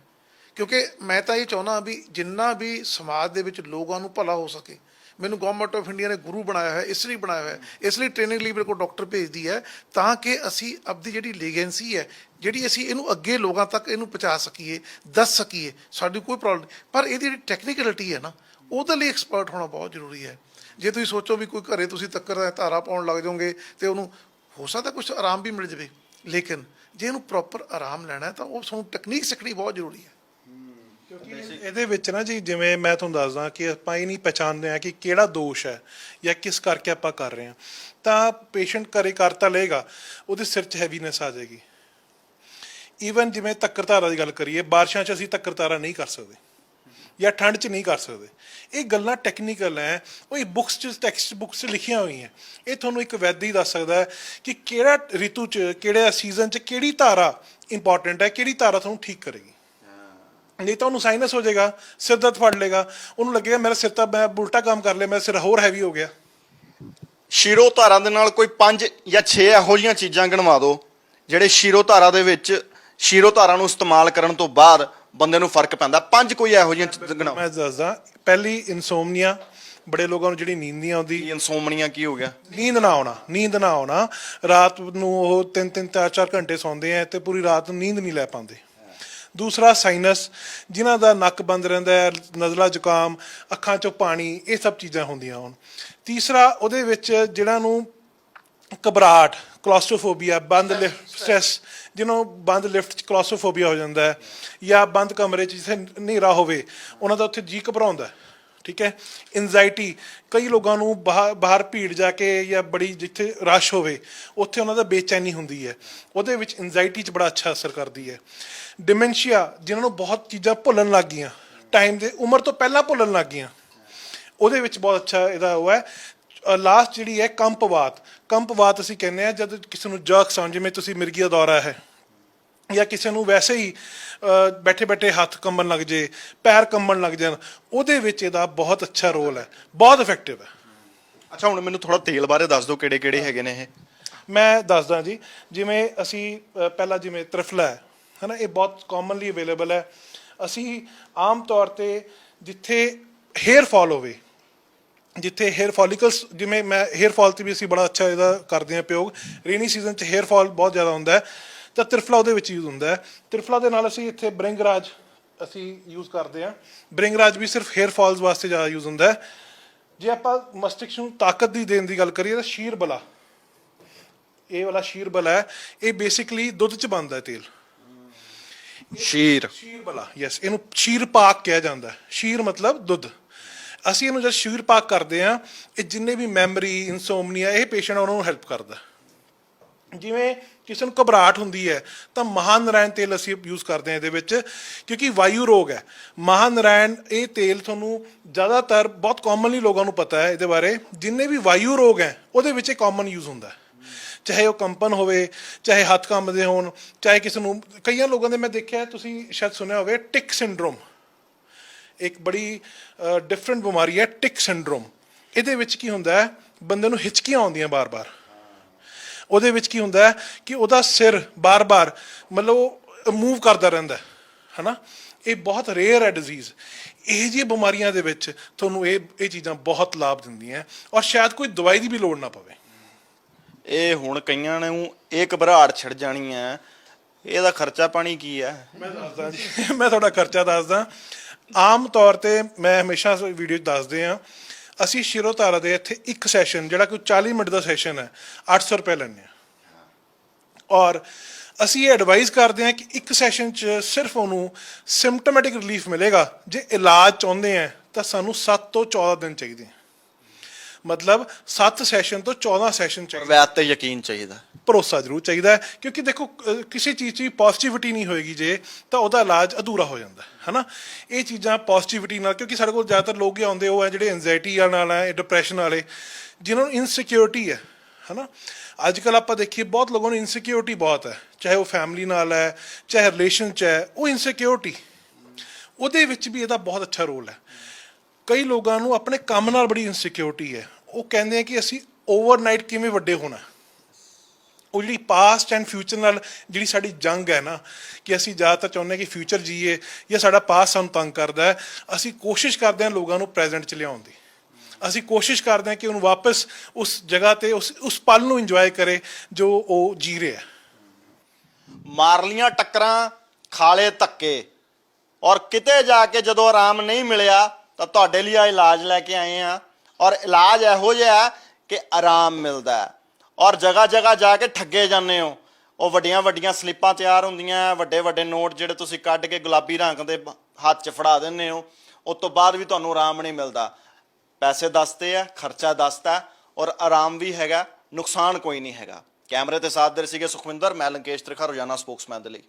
ਕਿਉਂਕਿ ਮੈਂ ਤਾਂ ਇਹ ਚਾਹੁੰਦਾ ਵੀ ਜਿੰਨਾ ਵੀ ਸਮਾਜ ਦੇ ਵਿੱਚ ਲੋਕਾਂ ਨੂੰ ਭਲਾ ਹੋ ਸਕੇ। ਮੈਨੂੰ ਗਵਰਨਮੈਂਟ ਆਫ ਇੰਡੀਆ ਨੇ ਗੁਰੂ ਬਣਾਇਆ ਹੈ ਇਸ ਲਈ ਬਣਾਇਆ ਹੋਇਆ। ਹੈ ਇਸ ਲਈ ਟ੍ਰੇਨਿੰਗ ਲਈ ਮੇਰੇ ਕੋਲ ਡਾਕਟਰ ਭੇਜਦੀ ਹੈ, ਤਾਂ ਕਿ ਅਸੀਂ ਆਪਦੀ ਜਿਹੜੀ ਲੀਗੈਂਸੀ ਹੈ, ਜਿਹੜੀ ਅਸੀਂ ਇਹਨੂੰ ਅੱਗੇ ਲੋਕਾਂ ਤੱਕ ਇਹਨੂੰ ਪਹੁੰਚਾ ਸਕੀਏ, ਦੱਸ ਸਕੀਏ, ਸਾਡੀ ਕੋਈ ਪ੍ਰੋਬਲਮ ਪਰ ਇਹਦੀ ਜਿਹੜੀ ਟੈਕਨੀਕਲਿਟੀ ਹੈ ਨਾ, ਉਹਦੇ ਲਈ ਐਕਸਪਰਟ ਹੋਣਾ ਬਹੁਤ ਜ਼ਰੂਰੀ ਹੈ। ਜੇ ਤੁਸੀਂ ਸੋਚੋ ਵੀ ਕੋਈ ਘਰੇ ਤੁਸੀਂ ਤੱਕਰ ਦਾ ਧਾਰਾ ਪਾਉਣ ਲੱਗ ਜਾਓਗੇ ਤੇ ਉਹਨੂੰ ਹੋ ਸਕਦਾ ਕੁਝ ਆਰਾਮ ਵੀ ਮਿਲ ਜਾਵੇ। ਲੇਕਿਨ ਜੇ ਇਹਨੂੰ ਪ੍ਰੋਪਰ ਆਰਾਮ ਲੈਣਾ ਤਾਂ ਉਹ ਸਾਨੂੰ ਟੈਕਨੀਕ ਸਿੱਖਣੀ ਬਹੁਤ ਜ਼ਰੂਰੀ ਹੈ। ਕਿਉਂਕਿ ਇਹਦੇ ਵਿੱਚ ਨਾ ਜੀ, ਜਿਵੇਂ ਮੈਂ ਤੁਹਾਨੂੰ ਦੱਸਦਾ ਕਿ ਆਪਾਂ ਇਹ ਨਹੀਂ ਪਛਾਣਦੇ ਆ ਕਿ ਕਿਹੜਾ ਦੋਸ਼ ਹੈ ਜਾਂ ਕਿਸ ਕਰਕੇ ਆਪਾਂ ਕਰ ਰਹੇ ਹਾਂ। ਤਾਂ ਪੇਸ਼ੈਂਟ ਘਰੇ ਕਰਤਾ ਲਏਗਾ, ਉਹਦੇ ਸਿਰ 'ਚ ਹੈਵੀਨੈਸ ਆ ਜਾਏਗੀ। ਈਵਨ ਜਿਵੇਂ ਧਾਰਾ ਦੀ ਗੱਲ ਕਰੀਏ, ਬਾਰਿਸ਼ਾਂ 'ਚ ਅਸੀਂ ਧਾਰਾ ਨਹੀਂ ਕਰ ਸਕਦੇ। ਜਾਂ ਠੰਡ 'ਚ ਨਹੀਂ ਕਰ ਸਕਦੇ। ਇਹ ਗੱਲਾਂ ਟੈਕਨੀਕਲ ਹੈ ਉਹ ਇਹ ਬੁੱਕਸ 'ਚ ਟੈਕਸਟ ਬੁੱਕਸ 'ਚ ਲਿਖੀਆਂ ਹੋਈਆਂ। ਇਹ ਤੁਹਾਨੂੰ ਇੱਕ ਵੈਦ ਹੀ ਦੱਸ ਸਕਦਾ ਹੈ ਕਿ ਕਿਹੜਾ ਰਿਤੂ 'ਚ ਕਿਹੜਾ ਸੀਜ਼ਨ 'ਚ ਕਿਹੜੀ ਧਾਰਾ ਇੰਪੋਰਟੈਂਟ ਹੈ ਕਿਹੜੀ ਧਾਰਾ ਤੁਹਾਨੂੰ ਠੀਕ ਕਰੇਗੀ। ਨਹੀਂ ਤਾਂ ਉਹਨੂੰ ਸਾਈਨਸ ਹੋ ਜਾਏਗਾ ਸਿਰ ਦਰਦ ਫੜ ਲੇਗਾ ਉਹਨੂੰ ਲੱਗੇਗਾ ਮੇਰਾ ਸਿਰ ਤਾਂ ਮੈਂ ਉਲਟਾ ਕੰਮ ਕਰ ਲਿਆ ਮੇਰਾ ਸਿਰ ਹੋਰ ਹੈਵੀ ਹੋ ਗਿਆ। ਸ਼ੀਰੋ ਧਾਰਾ ਦੇ ਨਾਲ ਕੋਈ 5 ਜਾਂ 6 ਇਹੋ ਜਿਹੀਆਂ ਚੀਜ਼ਾਂ ਗਿਣਵਾ ਦਿਓ ਜਿਹੜੇ ਸ਼ੀਰੋ ਧਾਰਾ ਦੇ ਵਿੱਚ ਸ਼ੀਰੋ ਧਾਰਾ ਨੂੰ ਇਸਤੇਮਾਲ ਕਰਨ ਤੋਂ ਬਾਅਦ ਬੰਦੇ ਨੂੰ ਫ਼ਰਕ ਪੈਂਦਾ। ਪੰਜ ਕੋਈ ਇਹੋ ਜਿਹੀਆਂ ਗਿਣਾਓ। ਮੈਂ ਦੱਸਦਾ ਪਹਿਲੀ ਇਨਸੋਮਨੀਆ ਬੜੇ ਲੋਕਾਂ ਨੂੰ ਜਿਹੜੀ ਨੀਂਦ ਨਹੀਂ ਆਉਂਦੀ। ਇਨਸੋਮਨੀਆ ਕੀ ਹੋ ਗਿਆ? ਨੀਂਦ ਨਾ ਆਉਣਾ ਨੀਂਦ ਨਾ ਆਉਣਾ। ਰਾਤ ਨੂੰ ਉਹ 3-3 4-4 ਘੰਟੇ ਸੌਂਦੇ ਆ ਤੇ ਪੂਰੀ ਰਾਤ ਨੂੰ ਨੀਂਦ ਨਹੀਂ ਲੈ ਪਾਉਂਦੇ। ਦੂਸਰਾ ਸਾਈਨਸ ਜਿਨ੍ਹਾਂ ਦਾ ਨੱਕ ਬੰਦ ਰਹਿੰਦਾ ਹੈ ਨਜ਼ਲਾ ਜ਼ੁਕਾਮ ਅੱਖਾਂ 'ਚੋਂ ਪਾਣੀ ਇਹ ਸਭ ਚੀਜ਼ਾਂ ਹੁੰਦੀਆਂ ਹੁਣ। ਤੀਸਰਾ ਉਹਦੇ ਵਿੱਚ ਜਿਹੜਾ ਨੂੰ ਘਬਰਾਹਟ ਕਲਾਸਟ੍ਰੋਫੋਬੀਆ ਬੰਦ ਲਿਫਟ ਸਟ੍ਰੈਸ ਜਿਹਨੂੰ ਬੰਦ ਲਿਫਟ ਚ ਕਲਾਸਟ੍ਰੋਫੋਬੀਆ ਹੋ ਜਾਂਦਾ ਹੈ ਜਾਂ ਬੰਦ ਕਮਰੇ ਚ ਜਿੱਥੇ ਹਨੇਰਾ ਹੋਵੇ ਉਹਨਾਂ ਦਾ ਉੱਥੇ ਜੀ ਘਬਰਾਉਂਦਾ ਹੈ ਠੀਕ ਹੈ? ਇੰਜ਼ਾਇਟੀ ਕਈ ਲੋਕਾਂ ਨੂੰ ਬਾਹਰ ਭੀੜ ਜਾ ਕੇ ਜਾਂ ਬੜੀ ਜਿੱਥੇ ਰਸ਼ ਹੋਵੇ ਉੱਥੇ ਉਹਨਾਂ ਦਾ ਬੇਚੈਨੀ ਹੁੰਦੀ ਹੈ। ਉਹਦੇ ਵਿੱਚ ਇੰਜ਼ਾਇਟੀ 'ਚ ਬੜਾ ਅੱਛਾ ਅਸਰ ਕਰਦੀ ਹੈ। ਡਿਮੈਂਸ਼ੀਆ ਜਿਨ੍ਹਾਂ ਨੂੰ ਬਹੁਤ ਚੀਜ਼ਾਂ ਭੁੱਲਣ ਲੱਗ ਗਈਆਂ ਟਾਈਮ ਦੇ ਉਮਰ ਤੋਂ ਪਹਿਲਾਂ ਭੁੱਲਣ ਲੱਗ ਗਈਆਂ ਉਹਦੇ ਵਿੱਚ ਬਹੁਤ ਅੱਛਾ ਇਹਦਾ ਉਹ ਹੈ ਲਾਸਟ ਜਿਹੜੀ ਹੈ ਕੰਪਵਾਤ। ਕੰਪਵਾਤ ਅਸੀਂ ਕਹਿੰਦੇ ਆ ਜਦ ਕਿਸੇ ਨੂੰ ਜਰਕਸ ਆਉਣ ਜਿਵੇਂ ਤੁਸੀਂ ਮਿਰਗੀ ਦਾ ਦੌਰਾ ਹੈ ਜਾਂ ਕਿਸੇ ਨੂੰ ਵੈਸੇ ਹੀ ਬੈਠੇ ਬੈਠੇ ਹੱਥ ਕੰਬਣ ਲੱਗ ਜੇ ਪੈਰ ਕੰਬਣ ਲੱਗ ਜਾਣ ਉਹਦੇ ਵਿੱਚ ਇਹਦਾ ਬਹੁਤ ਅੱਛਾ ਰੋਲ ਹੈ ਬਹੁਤ ਇਫੈਕਟਿਵ ਹੈ। ਅੱਛਾ ਹੁਣ ਮੈਨੂੰ ਥੋੜਾ ਤੇਲ ਬਾਰੇ ਦੱਸ ਦਿਓ ਕਿਹੜੇ ਕਿਹੜੇ ਹੈਗੇ ਨੇ ਇਹ। ਮੈਂ ਦੱਸਦਾ ਜੀ ਜਿਵੇਂ ਅਸੀਂ ਪਹਿਲਾਂ ਜਿਵੇਂ ਤ੍ਰਿਫਲਾ ਹੈ ਹਨਾ ਇਹ ਬਹੁਤ ਕਾਮਨਲੀ ਅਵੇਲੇਬਲ ਹੈ। ਅਸੀਂ ਆਮ ਤੌਰ ਤੇ ਜਿੱਥੇ ਹੇਅਰ ਫਾਲ ਹੋਵੇ ਜਿੱਥੇ ਹੇਅਰ ਫੋਲੀਕਲਸ ਜਿਵੇਂ ਮੈਂ ਹੇਅਰ ਫਾਲ ਤੇ ਵੀ ਅਸੀਂ ਬੜਾ ਅੱਛਾ ਇਹਦਾ ਕਰਦੇ ਹਾਂ ਉਪਯੋਗ ਰੇਨੀ ਸੀਜ਼ਨ 'ਚ ਹੇਅਰ ਫਾਲ ਬਹੁਤ ਜ਼ਿਆਦਾ ਹੁੰਦਾ ਹੈ। ਤਾਂ ਤ੍ਰਿਫਲਾ ਉਹਦੇ ਵਿੱਚ ਯੂਜ਼ ਹੁੰਦਾ ਹੈ। ਤ੍ਰਿਫਲਾ ਦੇ ਨਾਲ ਅਸੀਂ ਇੱਥੇ ਬ੍ਰਿੰਗਰਾਜ ਅਸੀਂ ਯੂਜ਼ ਕਰਦੇ ਹਾਂ। ਬ੍ਰਿੰਗਰਾਜ ਵੀ ਸਿਰਫ ਹੇਅਰ ਫਾਲਸ ਵਾਸਤੇ ਜ਼ਿਆਦਾ ਯੂਜ਼ ਹੁੰਦਾ ਹੈ। ਜੇ ਆਪਾਂ ਮਸਤਿਸ਼ਕ ਨੂੰ ਤਾਕਤ ਦੀ ਦੇਣ ਦੀ ਗੱਲ ਕਰੀਏ ਤਾਂ ਸ਼ੀਰ ਬਲਾ ਇਹ ਵਾਲਾ ਸ਼ੀਰ ਬਲਾ ਹੈ। ਇਹ ਬੇਸਿਕਲੀ ਦੁੱਧ ਚ ਬਣਦਾ ਹੈ ਤੇਲ। ਸ਼ੀਰ। ਸ਼ੀਰ ਬਲਾ ਯੈਸ ਇਹਨੂੰ ਸ਼ੀਰ ਪਾਕ ਕਿਹਾ ਜਾਂਦਾ ਹੈ। ਸ਼ੀਰ ਮਤਲਬ ਦੁੱਧ। ਅਸੀਂ ਇਹਨੂੰ ਜਦ ਸ਼ੀਰ ਪਾਕ ਕਰਦੇ ਆ ਇਹ ਜਿੰਨੇ ਵੀ ਮੈਮਰੀ ਇਨਸੋਮਨੀਆ ਇਹ ਪੇਸ਼ੈਂਟ ਉਹਨਾਂ ਨੂੰ ਹੈਲਪ ਕਰਦਾ ਜਿਵੇਂ ਕਿਸੇ ਨੂੰ ਘਬਰਾਹਟ ਹੁੰਦੀ ਹੈ, ਤਾਂ ਮਹਾਨਰਾਇਣ ਤੇਲ ਅਸੀਂ ਯੂਜ਼ ਕਰਦੇ ਹਾਂ ਇਹਦੇ ਵਿੱਚ, ਕਿਉਂਕਿ ਵਾਯੂ ਰੋਗ ਹੈ। ਮਹਾਨਰਾਇਣ ਇਹ ਤੇਲ ਤੁਹਾਨੂੰ ਜ਼ਿਆਦਾਤਰ ਬਹੁਤ ਕਾਮਨਲੀ ਲੋਕਾਂ ਨੂੰ ਪਤਾ ਹੈ ਇਹਦੇ ਬਾਰੇ, ਜਿੰਨੇ ਵੀ ਵਾਯੂ ਰੋਗ ਹੈ, ਉਹਦੇ ਵਿੱਚ ਇਹ ਕਾਮਨ ਯੂਜ਼ ਹੁੰਦਾ ਹੈ। ਚਾਹੇ ਉਹ ਕੰਪਨ ਹੋਵੇ, ਚਾਹੇ ਹੱਥ ਕੰਬਦੇ ਹੋਣ, ਚਾਹੇ ਕਿਸੇ ਨੂੰ, ਕਈਆਂ ਲੋਕਾਂ ਦੇ ਮੈਂ ਦੇਖਿਆ, ਤੁਸੀਂ ਸ਼ਾਇਦ ਸੁਣਿਆ ਹੋਵੇ ਟਿਕ ਸਿੰਡਰੋਮ ਇੱਕ ਬੜੀ ਡਿਫਰੈਂਟ ਬਿਮਾਰੀ ਹੈ ਟਿਕ ਸਿੰਡਰੋਮ ਇਹਦੇ ਵਿੱਚ ਕੀ ਹੁੰਦਾ ਹੈ? ਬੰਦੇ ਨੂੰ ਹਿਚਕੀਆਂ ਆਉਂਦੀਆਂ ਬਾਰ-ਬਾਰ। ਉਹਦੇ ਵਿੱਚ ਕੀ ਹੁੰਦਾ ਹੈ ਕਿ ਉਹਦਾ ਸਿਰ ਬਾਰ-ਬਾਰ ਮਤਲਬ ਉਹ ਮੂਵ ਕਰਦਾ ਰਹਿੰਦਾ ਹੈ ਹਨਾ? ਇਹ ਬਹੁਤ ਰੇਅਰ ਹੈ ਡਿਜ਼ੀਜ਼ ਇਹ ਜੀ ਬਿਮਾਰੀਆਂ ਦੇ ਵਿੱਚ ਤੁਹਾਨੂੰ ਇਹ ਇਹ ਚੀਜ਼ਾਂ ਬਹੁਤ ਲਾਭ ਦਿੰਦੀਆਂ ਔਰ ਸ਼ਾਇਦ ਕੋਈ ਦਵਾਈ ਦੀ ਵੀ ਲੋੜ ਨਾ ਪਵੇ। ਇਹ ਹੁਣ ਕਈਆਂ ਨੂੰ ਇਹ ਘਬਰਾਹਟ ਛਿੜ ਜਾਣੀ ਹੈ। ਇਹਦਾ ਖਰਚਾ ਪਾਣੀ ਕੀ ਹੈ? ਮੈਂ ਦੱਸਦਾ ਜੀ ਮੈਂ ਤੁਹਾਡਾ ਖਰਚਾ ਦੱਸਦਾ। ਆਮ ਤੌਰ ਤੇ ਮੈਂ ਹਮੇਸ਼ਾ ਵੀਡੀਓ 'ਚ ਦੱਸਦੇ ਆ ਅਸੀਂ ਸ਼ਿਰੋਧਾਰਾ ਦੇ ਇੱਥੇ ਇੱਕ ਸੈਸ਼ਨ ਜਿਹੜਾ ਕੋਈ 40 ਮਿੰਟ ਦਾ ਸੈਸ਼ਨ ਹੈ 800 ਰੁਪਏ ਲੈਂਦੇ ਆ ਔਰ ਅਸੀਂ ਇਹ ਐਡਵਾਈਸ ਕਰਦੇ ਹਾਂ ਕਿ ਇੱਕ ਸੈਸ਼ਨ 'ਚ ਸਿਰਫ ਉਹਨੂੰ ਸਿੰਪਟੋਮੈਟਿਕ ਰਿਲੀਫ ਮਿਲੇਗਾ। ਜੇ ਇਲਾਜ ਚਾਹੁੰਦੇ ਆ ਤਾਂ ਸਾਨੂੰ 7 ਤੋਂ 14 ਦਿਨ ਚਾਹੀਦੇ ਆ ਮਤਲਬ 7 ਸੈਸ਼ਨ ਤੋਂ 14 ਸੈਸ਼ਨ ਚਾਹੀਦੇ। ਵੈਦ ਤੇ ਯਕੀਨ ਚਾਹੀਦਾ। ਭਰੋਸਾ ਜ਼ਰੂਰ ਚਾਹੀਦਾ ਕਿਉਂਕਿ ਦੇਖੋ ਕਿਸੇ ਚੀਜ਼ 'ਚ ਪੋਜ਼ਿਟਿਵਿਟੀ ਨਹੀਂ ਹੋਏਗੀ ਜੇ ਤਾਂ ਉਹਦਾ ਇਲਾਜ ਅਧੂਰਾ ਹੋ ਜਾਂਦਾ ਹੈ ਹਨਾ? ਇਹ ਚੀਜ਼ਾਂ ਪੋਜ਼ਿਟਿਵਿਟੀ ਨਾਲ ਕਿਉਂਕਿ ਸਾਡੇ ਕੋਲ ਜ਼ਿਆਦਾਤਰ ਲੋਕ ਹੀ ਆਉਂਦੇ ਉਹ ਹੈ ਜਿਹੜੇ ਐਂਜ਼ਾਈਟੀ ਨਾਲ ਹੈ ਡਿਪਰੈਸ਼ਨ ਵਾਲੇ ਜਿਨ੍ਹਾਂ ਨੂੰ ਇਨਸਿਕਿਉਰਿਟੀ ਹੈ ਹਨਾ? ਅੱਜ ਕੱਲ ਆਪਾਂ ਦੇਖੀਏ ਬਹੁਤ ਲੋਕਾਂ ਨੂੰ ਇਨਸਿਕਿਉਰਿਟੀ ਬਹੁਤ ਹੈ ਚਾਹੇ ਉਹ ਫੈਮਿਲੀ ਨਾਲ ਹੈ ਚਾਹੇ ਰਿਲੇਸ਼ਨ ਚ ਹੈ ਉਹ ਇਨਸਿਕਿਉਰਿਟੀ ਉਹਦੇ ਵਿੱਚ ਵੀ ਇਹਦਾ ਬਹੁਤ ਅੱਛਾ ਰੋਲ ਹੈ। ਕਈ ਲੋਕਾਂ ਨੂੰ ਆਪਣੇ ਕੰਮ ਨਾਲ ਬੜੀ ਇਨਸਿਕਿਉਰਿਟੀ ਹੈ। ਉਹ ਕਹਿੰਦੇ ਆ ਕਿ ਅਸੀਂ ਓਵਰਨਾਈਟ ਕਿਵੇਂ ਵੱਡੇ ਹੋਣਾ ਉਹ ਜਿਹੜੀ ਪਾਸਟ ਐਂਡ ਫਿਊਚਰ ਨਾਲ ਜਿਹੜੀ ਸਾਡੀ ਜੰਗ ਹੈ ਨਾ, ਕਿ ਅਸੀਂ ਜ਼ਿਆਦਾਤਰ ਚਾਹੁੰਦੇ ਹਾਂ ਕਿ ਫਿਊਚਰ ਜੀਏ ਜਾਂ ਸਾਡਾ ਪਾਸਟ ਸਾਨੂੰ ਤੰਗ ਕਰਦਾ ਹੈ। ਅਸੀਂ ਕੋਸ਼ਿਸ਼ ਕਰਦੇ ਹਾਂ ਲੋਕਾਂ ਨੂੰ ਪ੍ਰੈਜ਼ੈਂਟ 'ਚ ਲਿਆਉਣ ਦੀ। ਅਸੀਂ ਕੋਸ਼ਿਸ਼ ਕਰਦੇ ਹਾਂ ਕਿ ਉਹਨੂੰ ਵਾਪਸ ਉਸ ਜਗ੍ਹਾ ਤੇ, ਉਸ ਉਸ ਪਲ ਨੂੰ ਇੰਜੋਏ ਕਰੇ ਜੋ ਉਹ ਜੀ ਰਿਹਾ ਮਾਰਲੀਆਂ ਟੱਕਰਾਂ, ਖਾਲੇ ਧੱਕੇ। ਔਰ ਕਿਤੇ ਜਾ ਕੇ ਜਦੋਂ ਆਰਾਮ ਨਹੀਂ ਮਿਲਿਆ ਤਾਂ ਤੁਹਾਡੇ ਲਈ ਆ ਇਲਾਜ ਲੈ ਕੇ ਆਏ ਆ। ਔਰ ਇਲਾਜ ਇਹੋ ਜਿਹਾ ਕਿ ਆਰਾਮ ਮਿਲਦਾ ਹੈ। ਔਰ ਜਗ੍ਹਾ ਜਗ੍ਹਾ ਜਾ ਕੇ ਠੱਗੇ ਜਾਂਦੇ ਹੋ। ਉਹ ਵੱਡੀਆਂ ਵੱਡੀਆਂ ਸਲਿੱਪਾਂ ਤਿਆਰ ਹੁੰਦੀਆਂ ਵੱਡੇ ਵੱਡੇ ਨੋਟ ਜਿਹੜੇ ਤੁਸੀਂ ਕੱਢ ਕੇ ਗੁਲਾਬੀ ਰੰਗ ਦੇ ਹੱਥ 'ਚ ਫੜਾ ਦਿੰਦੇ ਹੋ। ਉਸ ਤੋਂ ਬਾਅਦ ਵੀ ਤੁਹਾਨੂੰ ਆਰਾਮ ਨਹੀਂ ਮਿਲਦਾ। ਪੈਸੇ ਦੱਸਦੇ ਆ, ਖਰਚਾ ਦੱਸਦਾ ਔਰ ਆਰਾਮ ਵੀ ਹੈਗਾ, ਨੁਕਸਾਨ ਕੋਈ ਨਹੀਂ ਹੈਗਾ। ਕੈਮਰੇ ਤੇ ਸਾਥ ਦੇ ਰਹੇ ਸੀਗੇ ਸੁਖਵਿੰਦਰ, ਮੈਂ ਲੰਕੇਸ਼ ਤ੍ਰਿਖਾ, ਰੋਜ਼ਾਨਾ ਸਪੋਕਸਮੈਨ ਦੇ ਲਈ।